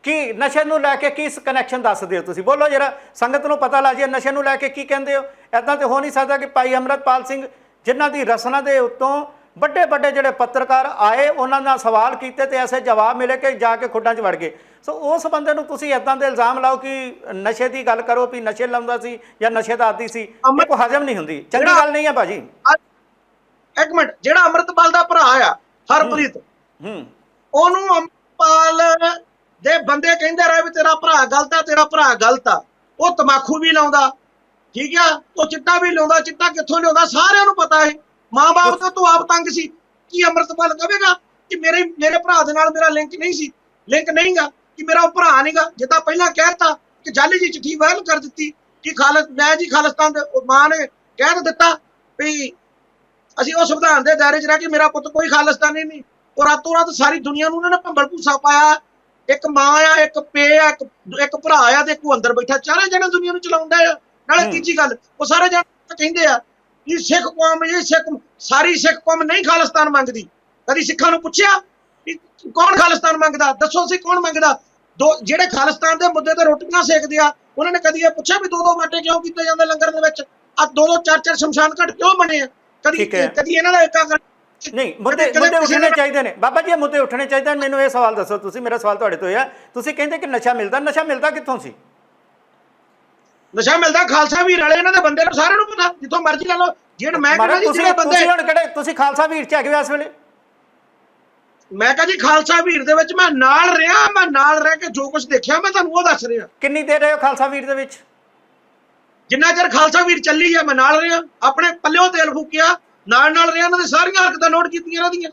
ਕੀ ਨਸ਼ੇ ਨੂੰ ਲੈ ਕੇ ਕੀ ਕਨੈਕਸ਼ਨ ਦੱਸਦੇ ਹੋ ਤੁਸੀਂ? ਬੋਲੋ ਜਰਾ, ਸੰਗਤ ਨੂੰ ਪਤਾ ਲੱਗ ਜਾਏ ਨਸ਼ੇ ਨੂੰ ਲੈ ਕੇ ਕੀ ਕਹਿੰਦੇ ਹੋ। ਐਦਾਂ ਤੇ ਹੋ ਨਹੀਂ ਸਕਦਾ ਕਿ ਭਾਈ ਅਮਰਤਪਾਲ ਸਿੰਘ ਜਿਨ੍ਹਾਂ ਦੀ ਰਸਨਾ ਦੇ ਉੱਤੋਂ ਵੱਡੇ ਵੱਡੇ ਜਿਹੜੇ ਪੱਤਰਕਾਰ ਆਏ, ਉਹਨਾਂ ਨਾਲ ਸਵਾਲ ਕੀਤੇ ਤੇ ਐਸੇ ਜਵਾਬ ਮਿਲੇ ਕਿ ਜਾ ਕੇ ਖੁੱਡਾਂ 'ਚ ਵੜ ਗਏ। ਸੋ ਉਸ ਬੰਦੇ ਨੂੰ ਤੁਸੀਂ ਐਦਾਂ ਦੇ ਇਲਜ਼ਾਮ ਲਾਓ ਕਿ ਨਸ਼ੇ ਦੀ ਗੱਲ ਕਰੋ ਵੀ ਨਸ਼ੇ ਲਾਉਂਦਾ ਸੀ ਜਾਂ ਨਸ਼ੇ ਦਾ ਆਦੀ ਸੀ ਇਹ ਕੋ ਹਜਮ ਨਹੀਂ ਹੁੰਦੀ। ਚੰਗੀ ਗੱਲ ਨਹੀਂ ਹੈ ਭਾਜੀ। ਇੱਕ ਮਿੰਟ ਜਿਹੜਾ ਅੰਮ੍ਰਿਤਪਾਲ ਦਾ ਭਰਾ ਆ ਹਰਪ੍ਰੀਤ ਹੂੰ ਉਹਨੂੰ ਅੰਮ੍ਰਿਤਪਾਲ ਦੇ ਬੰਦੇ ਕਹਿੰਦੇ ਰਹੇ ਵੀ ਤੇਰਾ ਭਰਾ ਗਲਤ ਆ ਤੇਰਾ ਭਰਾ ਗਲਤ ਆ। ਉਹ ਤਮਾਕੂ ਵੀ ਲਾਉਂਦਾ ਠੀਕ ਆ? ਉਹ ਚਿੱਟਾ ਵੀ ਲਾਉਂਦਾ ਚਿੱਟਾ ਕਿੱਥੋਂ ਲਿਆਉਂਦਾ? ਸਾਰਿਆਂ ਨੂੰ ਪਤਾ ਹੈ ਮਾਂ-ਬਾਪ ਤੋਂ ਤੂੰ ਆਪ ਤੰਗ ਸੀ। ਕੀ ਅੰਮ੍ਰਿਤਪਾਲ ਕਹੇਗਾ ਕਿ ਮੇਰੇ ਮੇਰੇ ਭਰਾ ਦੇ ਨਾਲ ਮੇਰਾ ਲਿੰਕ ਨਹੀਂ ਸੀ? ਲਿੰਕ ਨਹੀਂਗਾ। ਕਿ ਮੇਰਾ ਉਹ ਭਰਾ ਨਹੀਂਗਾ ਜਿੱਦਾਂ ਪਹਿਲਾਂ ਕਹਿਤਾ ਕਿ ਜਾਲੀ ਜੀ ਚਿੱਠੀ ਵਾਇਰਲ ਕਰ ਦਿੱਤੀ ਕਿ ਖਾਲਸ ਮੈਂ ਜੀ ਖਾਲਿਸਤਾਨ ਦੇ ਉਹ ਮਾਂ ਨੇ ਕਹਿ ਦਿੱਤਾ ਵੀ ਅਸੀਂ ਉਹ ਸੰਵਿਧਾਨ ਦੇ ਦਾਇਰੇ 'ਚ ਰਹਿ ਕੇ ਮੇਰਾ ਪੁੱਤ ਕੋਈ ਖਾਲਿਸਤਾਨੀ ਨਹੀਂ। ਉਹ ਰਾਤੋਂ ਰਾਤ ਸਾਰੀ ਦੁਨੀਆ ਨੂੰ ਉਹਨਾਂ ਨੇ ਭੰਬਲ ਭੂਸਾ ਪਾਇਆ। ਇੱਕ ਮਾਂ ਆ ਇੱਕ ਪੇ ਆ ਇੱਕ ਇੱਕ ਭਰਾ ਆ ਤੇ ਉਹ ਅੰਦਰ ਬੈਠਾ। ਚਾਰੇ ਜਣੇ ਦੁਨੀਆ ਨੂੰ ਚਲਾਉਂਦਾ ਆ। ਨਾਲੇ। ਤੀਜੀ ਗੱਲ ਉਹ ਸਾਰੇ ਜਣੇ ਕਹਿੰਦੇ ਆ ਕਿ ਸਿੱਖ ਕੌਮ ਇਹ ਸਿੱਖ ਸਾਰੀ ਸਿੱਖ ਕੌਮ ਨਹੀਂ ਖਾਲਿਸਤਾਨ ਮੰਗਦੀ। ਕਦੀ ਸਿੱਖਾਂ ਨੂੰ ਪੁੱਛਿਆ ਕਿ ਕੌਣ ਖਾਲਿਸਤਾਨ ਮੰਗਦਾ? ਦੱਸੋ ਸੀ ਕੌਣ ਮੰਗਦਾ? ਦੋ ਜਿਹੜੇ ਖਾਲਿਸਤਾਨ ਦੇ ਮੁੱਦੇ ਤੇ ਰੋਟੀਆਂ ਸੇਕਦੇ ਆ ਉਹਨਾਂ ਨੇ ਕਦੀ ਇਹ ਪੁੱਛਿਆ ਵੀ ਦੋ ਦੋ ਵਾਟੇ ਕਿਉਂ ਕੀਤੇ ਜਾਂਦੇ ਲੰਗਰ ਦੇ ਵਿੱਚ? ਆ ਦੋ ਦੋ ਚਾਰ ਚਾਰ ਸ਼ਮਸ਼ਾਨ ਘਾਟ ਕਿਉਂ ਬਣੇ ਆ? ਕਦੀ। ਕਦੀ ਇਹਨਾਂ ਦਾ ਏਕਾ ਨਹੀਂ ਮੁੱਦੇ ਮੁੱਦੇ ਉੱਠਣੇ ਚਾਹੀਦੇ ਨੇ। ਬਾਬਾ ਜੀ ਇਹ ਮੁੱਦੇ ਉੱਠਣੇ ਚਾਹੀਦੇ ਨੇ। ਮੈਨੂੰ ਇਹ ਸਵਾਲ ਦੱਸੋ ਤੁਸੀਂ ਮੇਰਾ ਸਵਾਲ ਤੁਹਾਡੇ ਤੋਂ ਹੈ ਤੁਸੀਂ ਕਹਿੰਦੇ ਕਿ ਨਸ਼ਾ ਮਿਲਦਾ ਨਸ਼ਾ ਮਿਲਦਾ ਕਿੱਥੋਂ ਸੀ? ਨਸ਼ਾ ਮਿਲਦਾ ਖਾਲਸਾ ਵੀਰ ਵਾਲੇ ਇਹਨਾਂ ਦੇ ਬੰਦੇ ਨੂੰ ਸਾਰਿਆਂ ਨੂੰ ਪਤਾ ਜਿੱਥੋਂ ਮਰਜ਼ੀ ਲੈ ਲਓ। ਜਿਹੜਾ ਮੈਂ ਕਹਿੰਦਾ ਜੀ ਤੁਸੀਂ ਜਿਹੜੇ ਬੰਦੇ ਤੁਸੀਂ ਹੁਣ ਕਿਹੜੇ ਤੁਸੀਂ ਖਾਲਸਾ ਵੀਰ ਚ ਹੈਗੇ ਇਸ ਵੇਲੇ? ਮੈਂ ਕਹਾਂ ਜੀ ਖਾਲਸਾ ਵੀਰ ਦੇ ਵਿੱਚ ਮੈਂ ਨਾਲ ਰਿਹਾ ਮੈਂ ਨਾਲ ਰਹਿ ਕੇ ਜੋ ਕੁਝ ਦੇਖਿਆ ਮੈਂ ਤੁਹਾਨੂੰ ਉਹ ਦੱਸ ਰਿਹਾ। ਕਿੰਨੀ ਦੇਰ ਰਹੇ ਹੋ ਖਾਲਸਾ ਵੀਰ ਦੇ ਵਿੱਚ? ਜਿੰਨਾ ਚਿਰ ਖਾਲਸਾ ਵੀਰ ਚੱਲੀ ਆ ਮੈਂ ਨਾਲ ਰਿਹਾ ਆਪਣੇ ਪੱਲਿਓਂ ਤੇਲ ਫੂਕਿਆ ਨਾਲ ਨਾਲ ਰਿਹਾ ਇਹਨਾਂ ਦੇ ਸਾਰੀਆਂ ਹਰਕਤਾਂ ਨੋਟ ਕੀਤੀਆਂ ਇਹਨਾਂ ਦੀਆਂ।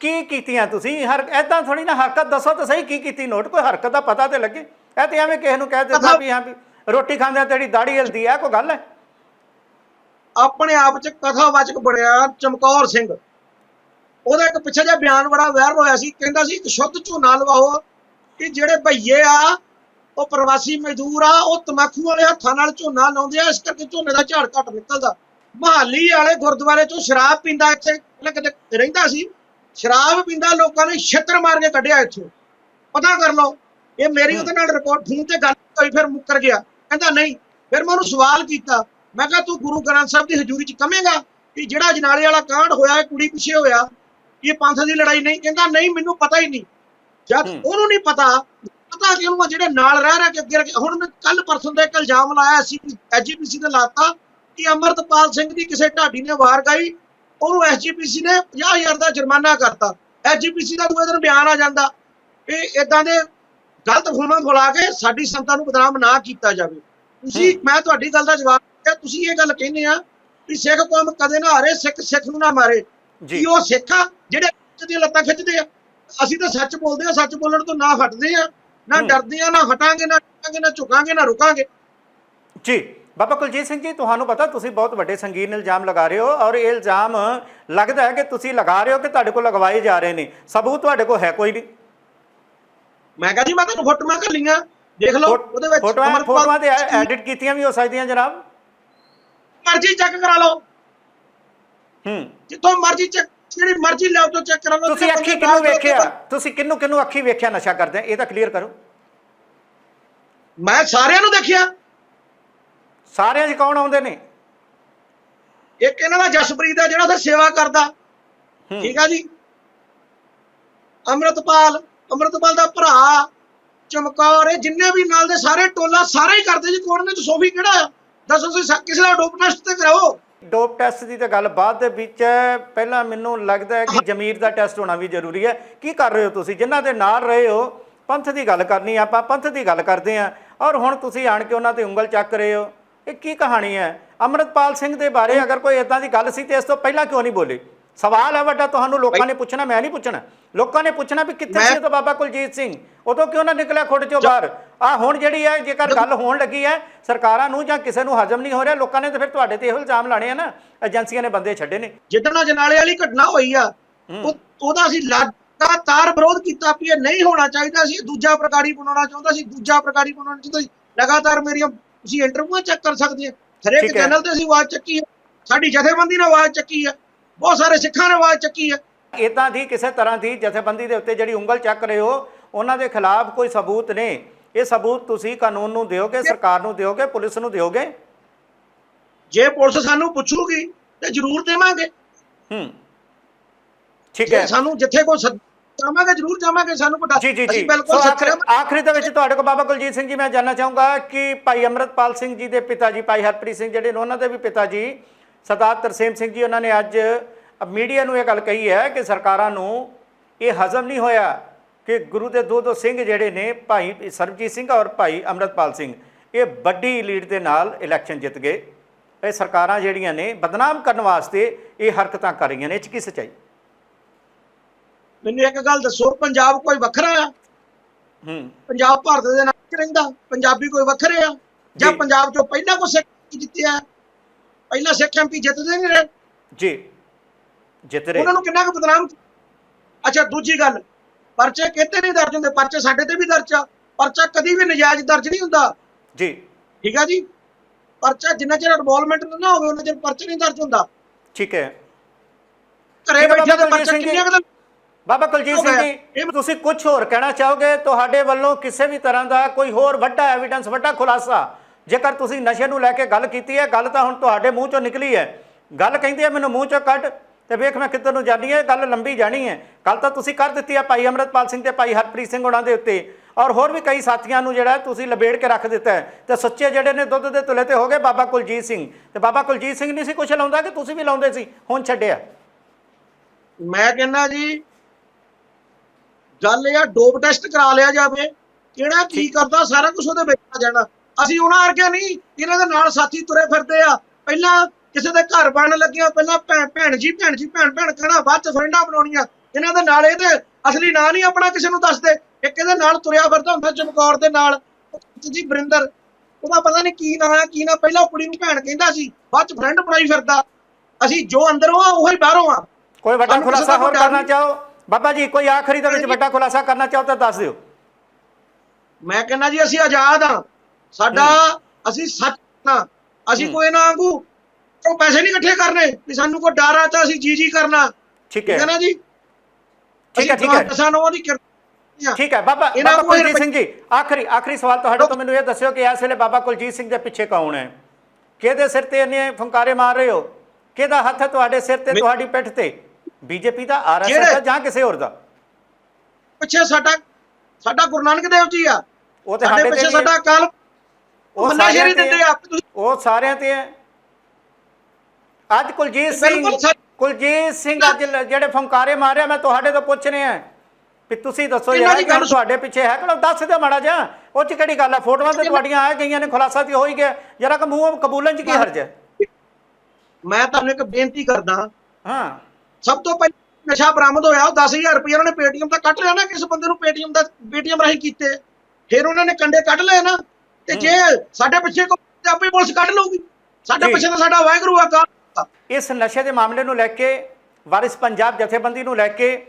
ਕੀ ਕੀਤੀਆਂ ਤੁਸੀਂ? ਹਰ ਐਦਾਂ ਥੋੜੀ ਨਾ ਹਰਕਤ ਦੱਸੋ ਤਾਂ ਸਹੀ ਕੀ ਕੀਤੀ ਨੋਟ ਕੋਈ ਹਰਕਤ ਦਾ ਪਤਾ ਤੇ ਲੱਗੇ। ਇਹ ਤੇ ਐਵੇਂ ਕਿਸੇ ਨੂੰ ਕਹਿ ਦਿੰਦਾ ਪਤਾ- ਵੀ ਹਾਂ ਵੀ ਰੋਟੀ ਖਾਂਦਿਆਂ ਤੇਰੀ ਦਾੜੀ ਹਿਲਦੀ ਹੈ ਕੋਈ ਗੱਲ ਹੈ? ਆਪਣੇ ਆਪ ਚ ਕਥਾਵਾਚਕ ਬਣਿਆ ਚਮਕੌਰ ਸਿੰਘ। ਉਹਦਾ ਇੱਕ ਪਿੱਛੇ ਜਿਹਾ ਬਿਆਨ ਬੜਾ ਵਾਇਰਲ ਹੋਇਆ ਸੀ ਕਹਿੰਦਾ ਸੀ ਕਿ ਸ਼ੁੱਧ ਝੋਨਾ ਲਵਾਓ ਕਿ ਜਿਹੜੇ ਭਈਏ ਆ ਉਹ ਪ੍ਰਵਾਸੀ ਮਜ਼ਦੂਰ ਆ ਉਹ ਤਮਾਕੂ ਵਾਲੇ ਹੱਥਾਂ ਨਾਲ ਝੋਨਾ ਲਾਉਂਦੇ ਆ ਇਸ ਕਰਕੇ ਝੋਨੇ ਦਾ ਝਾੜ ਘੱਟ ਨਿਕਲਦਾ। ਮਹਾਲੀ ਵਾਲੇ ਗੁਰਦੁਆਰੇ ਚੋਂ ਸ਼ਰਾਬ ਪੀਂਦਾ ਇੱਥੇ ਕਿਤੇ ਰਹਿੰਦਾ ਸੀ ਸ਼ਰਾਬ ਪੀਂਦਾ ਲੋਕਾਂ ਨੇ ਛਿੱਤਰ ਮਾਰ ਕੇ ਕੱਢਿਆ ਇੱਥੋਂ। ਪਤਾ ਕਰ ਲਓ ਇਹ ਮੇਰੀ ਉਹਦੇ ਨਾਲ ਰਿਪੋਰਟ ਫੋਨ ਤੇ ਗੱਲ ਹੋਈ ਫਿਰ ਮੁੱਕਰ ਗਿਆ। ਕਹਿੰਦਾ ਨਹੀਂ। ਫਿਰ ਮੈਂ ਉਹਨੂੰ ਸਵਾਲ ਕੀਤਾ ਮੈਂ ਕਿਹਾ ਤੂੰ ਗੁਰੂ ਗ੍ਰੰਥ ਸਾਹਿਬ ਦੀ ਹਜ਼ੂਰੀ 'ਚ ਕਮੇਗਾ ਕਿ ਜਿਹੜਾ ਜਨਾਲੇ ਵਾਲਾ ਕਾਂਡ ਹੋਇਆ ਕੁੜੀ ਪਿੱਛੇ ਹੋਇਆ? ਇਹ ਪੰਥ ਦੀ ਲੜਾਈ ਨਹੀਂ ਕਹਿੰਦਾ ਨਹੀਂ ਮੈਨੂੰ ਪਤਾ ਹੀ ਨਹੀਂ। ਜਦ। ਉਹਨੂੰ ਨਹੀਂ ਪਤਾ ਪਤਾ ਕਿ ਉਹਨੂੰ ਜਿਹੜੇ ਨਾਲ ਰਹਿ ਰਹਿ ਕੇ ਅੱਗੇ ਹੁਣ ਮੈਂ ਕੱਲ ਪਰਸੋਂ ਦਾ ਇੱਕ ਇਲਜ਼ਾਮ ਲਾਇਆ ਸੀ ਐਜੀਪੀਸੀ ਤੇ ਲਾਤਾ ਕਿ ਅਮਰਤਪਾਲ ਸਿੰਘ ਦੀ ਕਿਸੇ ਢਾਡੀ ਨੇ ਵਾਰ ਗਾਈ ਉਹਨੂੰ ਐਸਜੀਪੀਸੀ ਨੇ 50000 ਦਾ ਜੁਰਮਾਨਾ ਕਰਤਾ। ਐਸਜੀਪੀਸੀ ਦਾ ਦੂਏ ਦਿਨ ਬਿਆਨ ਆ ਜਾਂਦਾ। ਇਹ ਇਦਾਂ ਦੇ ਗਲਤ ਫੋਨਾਂ ਖੋਲਾ ਕੇ ਸਾਡੀ ਸੰਤਾਂ ਨੂੰ ਬਦਨਾਮ ਨਾ ਕੀਤਾ ਜਾਵੇ। ਤੁਸੀਂ ਮੈਂ ਤੁਹਾਡੀ ਗੱਲ ਦਾ ਜਵਾਬ ਦਿੱਤਾ ਤੁਸੀਂ ਇਹ ਗੱਲ ਕਹਿੰਦੇ ਆ ਵੀ ਸਿੱਖ ਕੌਮ ਕਦੇ ਨਾ ਹਾਰੇ ਸਿੱਖ ਸਿੱਖ ਨੂੰ ਨਾ ਮਾਰੇ। ਜੀ। ਕੀ ਉਹ ਸਿੱਖ ਆ ਜਿਹੜੇ ਦੀਆਂ ਲੱਤਾਂ ਖਿੱਚਦੇ ਆ। ਅਸੀਂ ਤਾਂ ਸੱਚ ਬੋਲਦੇ ਆ ਸੱਚ ਬੋਲਣ ਤੋਂ ਨਾ ਹਟਦੇ ਆ ਨਾ। ਡਰਦੇ ਆ ਨਾ ਹਟਾਂਗੇ ਨਾ ਡਰਾਂਗੇ ਨਾ ਝੁਕਾਂਗੇ ਨਾ ਰੁਕਾਂਗੇ। ਜੀ ਬਾਬਾ ਕੁਲਜੀਤ ਸਿੰਘ ਜੀ ਤੁਹਾਨੂੰ ਪਤਾ ਤੁਸੀਂ ਬਹੁਤ ਵੱਡੇ ਸੰਗੀਨ ਇਲਜ਼ਾਮ ਲਗਾ ਰਹੇ ਹੋ ਔਰ ਇਹ ਇਲਜ਼ਾਮ ਲੱਗਦਾ ਹੈ ਕਿ ਤੁਸੀਂ ਲਗਾ ਰਹੇ ਹੋ ਕਿ ਤੁਹਾਡੇ ਕੋਲ ਲਗਵਾਏ ਜਾ ਰਹੇ ਨੇ। ਸਬੂਤ ਤੁਹਾਡੇ ਕੋਲ ਹੈ ਕੋਈ ਨਹੀਂ। ਮੈਂ ਕਹਾਂ ਜੀ ਮੈਂ ਤੁਹਾਨੂੰ ਫੋਟੋਆਂ ਘੱਲੀਆਂ। ਦੇਖ ਲਓ ਉਹਦੇ ਵਿੱਚ ਫੋਟੋਆਂ ਫੋਟੋਆਂ ਤੇ ਐਡਿਟ ਕੀਤੀਆਂ ਵੀ ਹੋ ਸਕਦੀਆਂ ਜਨਾਬ। ਮਰਜ਼ੀ ਚੈੱਕ ਕਰਾ ਲਓ। ਹੂੰ। ਜਿੱਥੋਂ ਮਰਜ਼ੀ ਚੈੱਕ ਜਿਹੜੀ ਮਰਜ਼ੀ ਲੈਬ ਤੋਂ ਚੈੱਕ ਕਰਾ ਲਓ ਤੁਸੀਂ ਅੱਖੀ ਨਾਲ ਵੇਖਿਆ? ਤੁਸੀਂ ਕਿਹਨੂੰ ਕਿਹਨੂੰ ਅੱਖੀ ਵੇਖਿਆ ਨਸ਼ਾ ਕਰਦੇ? ਇਹ ਤਾਂ ਕਲੀਅਰ ਕਰੋ। ਮੈਂ ਸਾਰਿਆਂ ਨੂੰ ਦੇਖਿਆ। ਸਾਰਿਆਂ 'ਚ ਕੌਣ ਆਉਂਦੇ ਨੇ? ਇੱਕ ਇਹਨਾਂ ਦਾ ਜਸਪ੍ਰੀਤ ਹੈ ਜਿਹੜਾ ਉੱਥੇ ਸੇਵਾ ਕਰਦਾ। ਠੀਕ ਆ ਜੀ। ਅੰਮ੍ਰਿਤਪਾਲ ਅੰਮ੍ਰਿਤਪਾਲ ਦਾ ਭਰਾ ਚਮਕੌਰ ਇਹ ਜਿੰਨੇ ਵੀ ਨਾਲ ਦੇ ਸਾਰੇ ਟੋਲਾ ਸਾਰੇ ਹੀ ਕਰਦੇ ਜੀ। ਕੋਣ ਨੇ ਸੋਫੀ ਕਿਹੜਾ ਦੱਸੋ ਤੁਸੀਂ ਕਿਸੇ ਦਾ ਡੋਪ ਟੈਸਟ ਤੇ ਕਰਾਓ। ਡੋਪ ਟੈਸਟ ਦੀ ਤਾਂ ਗੱਲ ਬਾਅਦ ਦੇ ਵਿੱਚ ਹੈ। ਪਹਿਲਾਂ ਮੈਨੂੰ ਲੱਗਦਾ ਹੈ ਕਿ ਜ਼ਮੀਰ ਦਾ ਟੈਸਟ ਹੋਣਾ ਵੀ ਜ਼ਰੂਰੀ ਹੈ। ਕੀ ਕਰ ਰਹੇ ਹੋ ਤੁਸੀਂ? ਜਿਨ੍ਹਾਂ ਦੇ ਨਾਲ ਰਹੇ ਹੋ ਪੰਥ ਦੀ ਗੱਲ ਕਰਨੀ ਆਪਾਂ ਪੰਥ ਦੀ ਗੱਲ ਕਰਦੇ ਹਾਂ। ਔਰ ਹੁਣ ਤੁਸੀਂ ਆਣ ਕੇ ਉਹਨਾਂ ਤੇ ਉਂਗਲ ਚੱਕ ਰਹੇ ਹੋ। ਇਹ ਕੀ ਕਹਾਣੀ ਹੈ? ਅਮਰਤਪਾਲ ਸਿੰਘ ਦੇ ਬਾਰੇ ਅਗਰ ਕੋਈ ਇਦਾਂ ਦੀ ਗੱਲ ਸੀ ਤੇ ਇਸ ਤੋਂ ਪਹਿਲਾਂ ਕਿਉਂ ਨਹੀਂ ਬੋਲੇ? ਸਵਾਲ ਹੈ ਵੱਡਾ ਤੁਹਾਨੂੰ ਲੋਕਾਂ ਨੇ ਪੁੱਛਣਾ ਮੈਂ ਨਹੀਂ ਪੁੱਛਣਾ। ਲੋਕਾਂ ਨੇ ਪੁੱਛਣਾ ਵੀ ਕਿੱਥੇ ਸੀ ਉਦੋਂ ਬਾਬਾ ਕੁਲਜੀਤ ਸਿੰਘ। ਉਦੋਂ ਕਿਉਂ ਨਾ ਨਿਕਲਿਆ ਖੁੱਡ ਚੋਂ ਬਾਹਰ? ਆ ਹੁਣ ਜਿਹੜੀ ਹੈ ਜੇਕਰ ਗੱਲ ਹੋਣ ਲੱਗੀ ਹੈ ਸਰਕਾਰਾਂ ਨੂੰ ਜਾਂ ਕਿਸੇ ਨੂੰ ਹਜਮ ਨਹੀਂ ਹੋ ਰਿਹਾ ਲੋਕਾਂ ਨੇ ਤਾਂ ਫਿਰ ਤੁਹਾਡੇ ਤੇ ਇਹੋ ਇਲਜ਼ਾਮ ਲਾਣੇ ਆ ਨਾ ਏਜੰਸੀਆਂ ਨੇ ਬੰਦੇ ਛੱਡੇ ਨੇ। ਜਿੱਦਣ ਜਨਾਲੇ ਵਾਲੀ ਘਟਨਾ ਹੋਈ ਆ ਉਹ- ਉਹਦਾ ਅਸੀਂ ਲਗਾਤਾਰ ਵਿਰੋਧ ਕੀਤਾ ਵੀ ਇਹ ਨਹੀਂ ਹੋਣਾ ਚਾਹੀਦਾ ਸੀ ਦੂਜਾ ਪ੍ਰਕਾਰੀ ਬਣਾਉਣਾ ਚਾਹੁੰਦਾ ਸੀ ਦੂਜਾ ਪ੍ਰਕਾਰੀ ਬਣਾਉਣਾ ਚਾਹੁੰਦਾ ਸੀ ਲਗਾਤਾਰ ਮੇਰੀਆਂ ਤੁਸੀਂ ਇੰਟਰਵਿਊ ਚੈੱਕ ਕਰ ਸਕਦੇ ਆ। ਹਰੇਕ ਹੈ। ਚੈਨਲ ਤੇ ਅਸੀਂ ਆਵਾਜ਼ ਚੱਕੀ ਹੈ ਸਾਡੀ ਜਥੇਬੰਦੀ ਨੇ ਆਵਾਜ਼ ਚੱਕੀ ਹੈ ਬਹੁਤ ਸਾਰੇ ਸਿੱਖਾਂ ਨੇ ਆਵਾਜ਼ ਚੱਕੀ ਹੈ ਇਦਾਂ ਦੀ ਕਿਸੇ ਤਰ੍ਹਾਂ ਦੀ ਜਥੇਬੰਦੀ ਦੇ ਉੱਤੇ ਜਿਹੜੀ ਉਂਗਲ ਚੱਕ ਰਹੇ ਹੋ ਉਹਨਾਂ ਦੇ ਖਿਲਾਫ ਕੋਈ ਸਬੂਤ ਨੇ? ਇਹ ਸਬੂਤ ਤੁਸੀਂ ਕਾਨੂੰਨ ਨੂੰ ਦਿਓਗੇ ਸਰਕਾਰ ਨੂੰ ਦਿਓਗੇ ਪੁਲਿਸ ਨੂੰ ਦਿਓਗੇ? ਜੇ ਪੁਲਿਸ ਸਾਨੂੰ ਪੁੱਛੂਗੀ ਤੇ ਜ਼ਰੂਰ ਦੇਵਾਂਗੇ। ਹੂੰ। ਠੀਕ ਹੈ। ਸਾਨੂੰ ਜਿੱਥੇ ਕੋਈ ਜਾਵਾਂਗੇ ਜ਼ਰੂਰ ਜਾਵਾਂਗੇ ਸਾਨੂੰ ਕੋਈ ਜੀ ਜੀ ਜੀ। ਬਿਲਕੁਲ ਆਖਰੀ ਦੇ ਵਿੱਚ ਤੁਹਾਡੇ ਕੋਲ ਬਾਬਾ ਕੁਲਜੀਤ ਸਿੰਘ ਜੀ ਮੈਂ ਜਾਨਣਾ ਚਾਹੂੰਗਾ ਕਿ ਭਾਈ ਅਮਰਤਪਾਲ ਸਿੰਘ ਜੀ ਦੇ ਪਿਤਾ ਜੀ ਭਾਈ ਹਰਪ੍ਰੀਤ ਸਿੰਘ ਜਿਹੜੇ ਨੇ ਉਹਨਾਂ ਦੇ ਵੀ ਪਿਤਾ ਜੀ ਸਰਦਾਰ ਤਰਸੇਮ ਸਿੰਘ ਜੀ ਉਹਨਾਂ ਨੇ ਅੱਜ ਮੀਡੀਆ ਨੂੰ ਇਹ ਗੱਲ ਕਹੀ ਹੈ ਕਿ ਸਰਕਾਰਾਂ ਨੂੰ ਇਹ ਹਜ਼ਮ ਨਹੀਂ ਹੋਇਆ। ਕਿ ਗੁਰੂ ਦੇ ਦੋ ਦੋ ਸਿੰਘ ਜਿਹੜੇ ਨੇ ਭਾਈ ਸਰਬਜੀਤ ਸਿੰਘ ਔਰ ਭਾਈ ਅਮਰਤਪਾਲ ਸਿੰਘ ਇਹ ਵੱਡੀ ਲੀਡ ਦੇ ਨਾਲ ਇਲੈਕਸ਼ਨ ਜਿੱਤ ਗਏ। ਇਹ ਸਰਕਾਰਾਂ ਜਿਹੜੀਆਂ ਨੇ ਬਦਨਾਮ ਕਰਨ ਵਾਸਤੇ ਇਹ ਹਰਕਤਾਂ ਕਰ ਰਹੀਆਂ ਨੇ। ਇਹ 'ਚ ਕੀ ਸੱਚਾਈ? ਮੈਨੂੰ ਇੱਕ ਗੱਲ ਦੱਸੋ ਪੰਜਾਬ ਕੋਈ ਵੱਖਰਾ ਆ? ਹੂੰ। ਪੰਜਾਬ ਭਾਰਤ ਦੇ ਨਾਲ ਰਹਿੰਦਾ? ਪੰਜਾਬੀ ਕੋਈ ਵੱਖਰੇ ਆ? ਜਾਂ ਜੀ। ਪੰਜਾਬ ਚੋਂ ਪਹਿਲਾਂ ਕੋਈ ਸਿੱਖ ਜਿੱਤਿਆ? ਪਹਿਲਾਂ ਸਿੱਖ ਐਮਪੀ ਜਿੱਤਦੇ ਨਹੀਂ ਰਹੇ? ਜੀ। ਜਿੱਤ ਰਹੇ। ਉਹਨਾਂ ਨੂੰ ਕਿੰਨਾ ਕੁ ਬਦਨਾਮ ਅੱਛਾ ਦੂਜੀ ਗੱਲ ਪਰਚੇ ਕਿਤੇ ਨਹੀਂ ਦਰਜ ਹੁੰਦੇ ਪਰਚੇ ਸਾਡੇ ਤੇ ਵੀ ਦਰਜ ਆ। ਪਰਚਾ ਕਦੀ ਵੀ ਨਜਾਇਜ਼ ਦਰਜ ਨਹੀਂ ਹੁੰਦਾ। ਜੀ। ਠੀਕ ਆ ਜੀ? ਪਰਚਾ ਜਿੰਨਾ ਚਿਰ ਇਨਵੋਲਵਮੈਂਟ ਨਾ ਹੋਵੇ ਉਹਨਾਂ ਚਿਰ ਪਰਚਾ ਨਹੀਂ ਦਰਜ ਹੁੰਦਾ। ਠੀਕ ਹੈ। ਘਰੇ ਬੈਠੇ ਕੁਲਜੀਤ ਪਰਚਾ ਸਿੰਘ ਜੀ। ਕਿੰਨੀਆਂ ਕੁ ਦਿਨ ਬਾਬਾ ਕੁਲਜੀਤ ਸਿੰਘ। ਜੀ ਤੁਸੀਂ ਕੁਝ ਹੋਰ ਕਹਿਣਾ ਚਾਹੋਗੇ? ਤੁਹਾਡੇ ਵੱਲੋਂ ਕਿਸੇ ਵੀ ਤਰ੍ਹਾਂ ਦਾ ਕੋਈ ਹੋਰ ਵੱਡਾ ਐਵੀਡੈਂਸ ਵੱਡਾ ਖੁਲਾਸਾ ਜੇਕਰ ਤੁਸੀਂ ਨਸ਼ੇ ਨੂੰ ਲੈ ਕੇ ਗੱਲ ਕੀਤੀ ਹੈ ਗੱਲ ਤਾਂ ਹੁਣ ਤੁਹਾਡੇ ਮੂੰਹ ਚੋਂ ਨਿਕਲੀ ਹੈ। ਗੱਲ ਕਹਿੰਦੀ ਹੈ ਮੈਨੂੰ ਮੂੰਹ ਚੋਂ ਕੱਢ। ਤੇ ਵੇਖ ਮੈਂ ਕਿੱਧਰ ਨੂੰ ਜਾਣੀ ਹੈ ਗੱਲ ਲੰਬੀ ਜਾਣੀ ਹੈ। ਕੱਲ ਤਾਂ ਤੁਸੀਂ ਕਰ ਦਿੱਤੀ ਹੈ ਭਾਈ ਅਮਰਤਪਾਲ ਸਿੰਘ ਤੇ ਭਾਈ ਹਰਪ੍ਰੀਤ ਸਿੰਘ ਉਹਨਾਂ ਦੇ ਉੱਤੇ। ਔਰ ਹੋਰ ਵੀ ਕਈ ਸਾਥੀਆਂ ਨੂੰ ਜਿਹੜਾ ਤੁਸੀਂ ਲਬੇੜ ਕੇ ਰੱਖ ਦਿੱਤਾ ਤੇ ਸੱਚੇ ਜਿਹੜੇ ਨੇ ਦੁੱਧ ਦੇ ਤੁਲੇ ਤੇ ਹੋ ਗਏ ਬਾਬਾ ਕੁਲਜੀਤ ਸਿੰਘ। ਤੇ ਬਾਬਾ ਕੁਲਜੀਤ ਸਿੰਘ ਨਹੀਂ ਸੀ ਕੁਛ ਲਾਉਂਦਾ ਕਿ ਤੁਸੀਂ ਵੀ ਲਾਉਂਦੇ ਸੀ? ਹੁਣ ਛੱਡਿਆ। ਮੈਂ ਕਹਿੰਦਾ ਜੀ ਗੱਲ ਇਹ ਆ ਡੋਪ ਟੈਸਟ ਕਰਾ ਲਿਆ ਜਾਵੇ। ਕਿਹੜਾ ਕੀ। ਕਰਦਾ ਸਾਰਾ ਕੁਝ ਉਹਦੇ ਵਿੱਚ ਆ ਜਾਣਾ। ਅਸੀਂ ਉਹਨਾਂ ਵਰਗੇ ਨਹੀਂ ਇਹਨਾਂ ਦੇ ਨਾਲ ਸਾਥੀ ਤੁਰੇ ਫਿਰਦੇ ਆ। ਪਹਿਲਾਂ ਕਿਸੇ ਦੇ ਘਰ ਬਣਨ ਲੱਗਿਆ ਪਹਿਲਾਂ ਭੈਣ ਭੈਣ ਜੀ ਭੈਣ ਜੀ ਭੈਣ ਭੈਣ ਕਹਿਣਾ ਬਾਅਦ ਚ ਫਰੈਂਡਾਂ ਬਣਾਉਣੀਆਂ। ਇਹਨਾਂ ਦੇ ਨਾਲ ਇਹਦੇ ਅਸਲੀ ਨਾਂ ਨਹੀਂ ਆਪਣਾ ਕਿਸੇ ਨੂੰ ਦੱਸਦੇ। ਇੱਕ ਇਹਦੇ ਨਾਲ ਤੁਰਿਆ ਫਿਰਦਾ ਹੁੰਦਾ ਚਮਕੌਰ ਦੇ ਨਾਲ ਜੀ ਬਰਿੰਦਰ ਉਹਦਾ ਪਤਾ ਨਹੀਂ ਕੀ ਨਾਂ ਹੈ ਕੀ ਨਾ। ਪਹਿਲਾਂ ਕੁੜੀ ਨੂੰ ਭੈਣ ਕਹਿੰਦਾ ਸੀ ਬਾਅਦ ਚ ਫਰੈਂਡ ਬਣਾਈ ਫਿਰਦਾ। ਅਸੀਂ ਜੋ ਅੰਦਰੋਂ ਆ ਉਹੀ ਬਾਹਰੋਂ ਆ ਕੋਈ ਵੱਡਾ ਖੁਲਾਸਾ ਹੋਰ ਕਰਨਾ। ਚਾਹੋ? ਬਾਬਾ ਜੀ ਕੋਈ ਆਖਰੀ ਦੇ ਵਿੱਚ। ਵੱਡਾ ਖੁਲਾਸਾ ਕਰਨਾ ਚਾਹੋ ਤਾਂ ਦੱਸ ਦਿਓ। ਮੈਂ ਕਹਿੰਦਾ ਜੀ ਅਸੀਂ ਆਜ਼ਾਦ ਆ ਸਾਡਾ ਅਸੀਂ ਸੱਚ ਨਾ ਅਸੀਂ। ਕੋਈ ਨਾ ਆਂਗੂ। ਉਹ ਪੈਸੇ ਨਹੀਂ ਇਕੱਠੇ ਕਰਨੇ। ਵੀ ਸਾਨੂੰ ਕੋਈ ਡਰ ਆ ਤਾਂ ਅਸੀਂ ਜੀ ਜੀ ਕਰਨਾ। ਠੀਕ ਹੈ। ਨਾ ਜੀ? ਠੀਕ ਹੈ, ਠੀਕ ਹੈ। ਕਿਸਾਨ ਉਹਦੀ ਠੀਕ ਹੈ ਬਾਬਾ ਇਹਨਾਂ ਬਾਬਾ ਕੁਲਜੀਤ ਸਿੰਘ ਜੀ ਆਖਰੀ ਆਖਰੀ ਸਵਾਲ ਤੁਹਾਡੇ ਤੋਂ ਮੈਨੂੰ ਇਹ ਦੱਸਿਓ ਕਿ ਇਸ ਵੇਲੇ ਬਾਬਾ ਕੁਲਜੀਤ ਸਿੰਘ ਦੇ ਪਿੱਛੇ ਕੌਣ ਹੈ? ਕਿਹਦੇ ਸਿਰ ਤੇ ਇੰਨੇ ਫੰਕਾਰੇ ਮਾਰ ਰਹੇ ਹੋ? ਕਿਹਦਾ ਹੱਥ ਹੈ ਤੁਹਾਡੇ ਸਿਰ ਤੇ ਤੁਹਾਡੀ ਪਿੱਠ ਤੇ? ਬੀਜੇਪੀ ਦਾ ਆਰਐਸਐਸ ਦਾ ਜਾਂ ਕਿਸੇ ਹੋਰ ਦਾ? ਪਿੱਛੇ ਸਾਡਾ ਸਾਡਾ ਗੁਰੂ ਨਾਨਕ ਦੇਵ ਜੀ ਆ। ਉਹ ਤੇ ਸਾਡੇ ਪਿੱਛੇ। ਸਾਡਾ ਕਾਲ ਉਹ ਸ਼ੇਰੀ ਤੇ ਉਹ ਸਾਰਿਆਂ ਤੇ ਹੈ। ਅੱਜ ਕੁਲਜੀਤ ਬਿਲਕੁਲ ਸਿੰਘ ਸਰ। ਕੁਲਜੀਤ ਸਿੰਘ ਅੱਜ ਲ- ਜਿਹੜੇ ਫੰਕਾਰੇ ਮਾਰਿਆ ਮੈਂ ਤੁਹਾਡੇ ਤੋਂ ਪੁੱਛ ਰਿਹਾ ਵੀ ਤੁਸੀਂ ਦੱਸੋ ਇਹਨਾਂ ਯਾਰ ਦੀ ਕਿ ਗੱਲ ਸੁਣ- ਤੁਹਾਡੇ ਪਿੱਛੇ ਹੈ ਕਿ ਦੱਸ ਦਿਓ ਮਾੜਾ ਜਿਹਾ। ਉਹ ਚ ਕਿਹੜੀ ਗੱਲ ਹੈ ਫੋਟੋਆਂ ਤੇ ਤੁਹਾਡੀਆਂ ਆ ਗਈਆਂ ਨੇ ਖੁਲਾਸਾ ਤੇ ਹੋ ਹੀ ਗਿਆ। ਜਰਾ ਕਿ ਮੂੰਹ ਕਬੂਲਣ ਚ ਕੀ ਹਰਜ ਹੈ? ਮੈਂ ਤੁਹਾਨੂੰ ਇੱਕ ਬੇਨਤੀ ਕਰਦਾ। ਹਾਂ। ਸਭ ਤੋਂ ਪਹਿਲਾਂ ਨਸ਼ਾ ਬਰਾਮਦ ਹੋਇਆ ਉਹ 10000 ਰੁਪਏ ਉਹਨਾਂ ਨੇ ਪੇਟੀਐਮ ਦਾ ਕੱਟ ਲਿਆ ਨਾ ਕਿਸ ਬੰਦੇ ਨੂੰ ਪੇਟੀਐਮ ਦਾ ਪੇਟੀਐਮ ਰਾਹੀਂ ਕੀਤੇ। ਫਿਰ ਉਹਨਾਂ ਨੇ ਕੰਡੇ ਕੱਢ ਲਏ ਨਾ ਤੇ। ਜੇ ਸਾਡੇ ਪਿੱਛੇ ਕੋਈ ਆਪੇ ਪੁਲਿਸ ਕੱਢ ਲਊਗੀ। ਸਾਡੇ ਜੀ। ਪਿੱਛੇ ਤਾਂ ਸਾਡਾ ਵਾਹਿਗੁਰੂ ਆ ਕਾਲ ਇਸ ਨਸ਼ੇ ਦੇ ਮਾਮਲੇ ਨੂੰ ਲੈ ਕੇ, ਵਾਰਿਸ ਪੰਜਾਬ ਜਥੇਬੰਦੀ ਨੂੰ ਲੈ ਕੇ,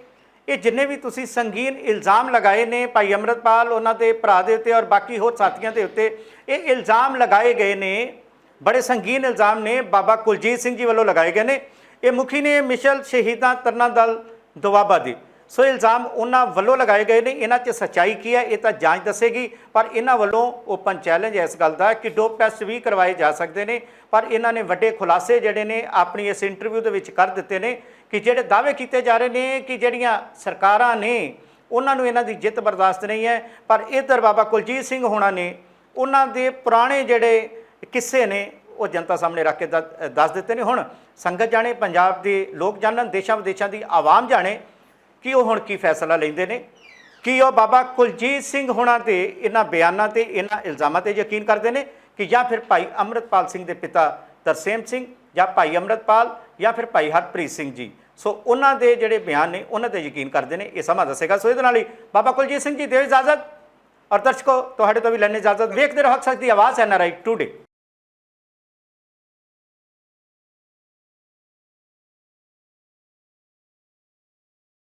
ਇਹ ਜਿੰਨੇ ਵੀ ਤੁਸੀਂ ਸੰਗੀਨ ਇਲਜ਼ਾਮ ਲਗਾਏ ਨੇ ਭਾਈ ਅਮਰਤਪਾਲ, ਉਹਨਾਂ ਦੇ ਭਰਾ ਦੇ ਉੱਤੇ ਔਰ ਬਾਕੀ ਹੋਰ ਸਾਥੀਆਂ ਦੇ ਉੱਤੇ, ਇਹ ਇਲਜ਼ਾਮ ਲਗਾਏ ਗਏ ਨੇ, ਬੜੇ ਸੰਗੀਨ ਇਲਜ਼ਾਮ ਨੇ, ਬਾਬਾ ਕੁਲਜੀਤ ਸਿੰਘ ਜੀ ਵੱਲੋਂ ਲਗਾਏ ਗਏ ਨੇ। ਇਹ ਮੁਖੀ ਨੇ ਮਿਸ਼ਲ ਸ਼ਹੀਦਾਂ ਤਰਨਾ ਦਲ ਦੁਆਬਾ ਦੀ। ਸੋ ਇਲਜ਼ਾਮ ਉਹਨਾਂ ਵੱਲੋਂ ਲਗਾਏ ਗਏ ਨੇ। ਇਹਨਾਂ 'ਚ ਸੱਚਾਈ ਕੀ ਹੈ, ਇਹ ਤਾਂ ਜਾਂਚ ਦੱਸੇਗੀ। ਪਰ ਇਹਨਾਂ ਵੱਲੋਂ ਓਪਨ ਚੈਲੰਜ ਹੈ ਇਸ ਗੱਲ ਦਾ ਕਿ ਡੋਪ ਟੈਸਟ ਵੀ ਕਰਵਾਏ ਜਾ ਸਕਦੇ ਨੇ। ਪਰ ਇਹਨਾਂ ਨੇ ਵੱਡੇ ਖੁਲਾਸੇ ਜਿਹੜੇ ਨੇ ਆਪਣੀ ਇਸ ਇੰਟਰਵਿਊ ਦੇ ਵਿੱਚ ਕਰ ਦਿੱਤੇ ਨੇ ਕਿ ਜਿਹੜੇ ਦਾਅਵੇ ਕੀਤੇ ਜਾ ਰਹੇ ਨੇ ਕਿ ਜਿਹੜੀਆਂ ਸਰਕਾਰਾਂ ਨੇ, ਉਹਨਾਂ ਨੂੰ ਇਹਨਾਂ ਦੀ ਜਿੱਤ ਬਰਦਾਸ਼ਤ ਨਹੀਂ ਹੈ। ਪਰ ਇਧਰ ਬਾਬਾ ਕੁਲਜੀਤ ਸਿੰਘ ਹੋਣਾ ਨੇ, ਉਹਨਾਂ ਦੇ ਪੁਰਾਣੇ ਜਿਹੜੇ ਕਿੱਸੇ ਨੇ, ਉਹ ਜਨਤਾ ਸਾਹਮਣੇ ਰੱਖ ਕੇ ਦ- ਦੱਸ ਦਿੱਤੇ ਨੇ। ਹੁਣ ਸੰਗਤ ਜਾਣੇ, ਪੰਜਾਬ ਦੇ ਲੋਕ ਜਾਣਨ ਦੇਸ਼ਾਂ ਵਿਦੇਸ਼ਾਂ ਦੀ ਆਵਾਮ ਜਾਣੇ ਕਿ ਉਹ ਹੁਣ ਕੀ ਫੈਸਲਾ ਲੈਂਦੇ ਨੇ? ਕੀ ਉਹ ਬਾਬਾ ਕੁਲਜੀਤ ਸਿੰਘ ਹੋਣਾ ਤੇ ਇਹਨਾਂ ਬਿਆਨਾਂ ਤੇ, ਇਹਨਾਂ ਇਲਜ਼ਾਮਾਂ ਤੇ ਯਕੀਨ ਕਰਦੇ ਨੇ? ਕਿ ਜਾਂ ਫਿਰ ਭਾਈ ਅੰਮ੍ਰਿਤਪਾਲ ਸਿੰਘ ਦੇ ਪਿਤਾ ਤਰਸੇਮ ਸਿੰਘ, ਜਾਂ ਭਾਈ ਅੰਮ੍ਰਿਤਪਾਲ, ਜਾਂ ਫਿਰ ਭਾਈ ਹਰਪ੍ਰੀਤ ਸਿੰਘ ਜੀ? ਸੋ ਉਹਨਾਂ ਦੇ ਜਿਹੜੇ ਬਿਆਨ ਨੇ, ਉਹਨਾਂ ਤੇ ਯਕੀਨ ਕਰਦੇ ਨੇ। ਇਹ ਸਮਾਂ ਦੱਸੇਗਾ। ਸੋ ਇਹਦੇ ਨਾਲ ਹੀ ਬਾਬਾ ਕੁਲਜੀਤ ਸਿੰਘ ਜੀ, ਦਿਓ ਇਜਾਜ਼ਤ। ਔਰ ਦਰਸ਼ਕੋ, ਤੁਹਾਡੇ ਤੋਂ ਵੀ ਲੈਣੇ ਇਜਾਜ਼ਤ। ਵੇਖਦੇ ਰਹੋ ਹੱਕ ਸੱਚ ਦੀ ਆਵਾਜ਼ ਐਨਆਰਆਈ ਟੂਡੇ।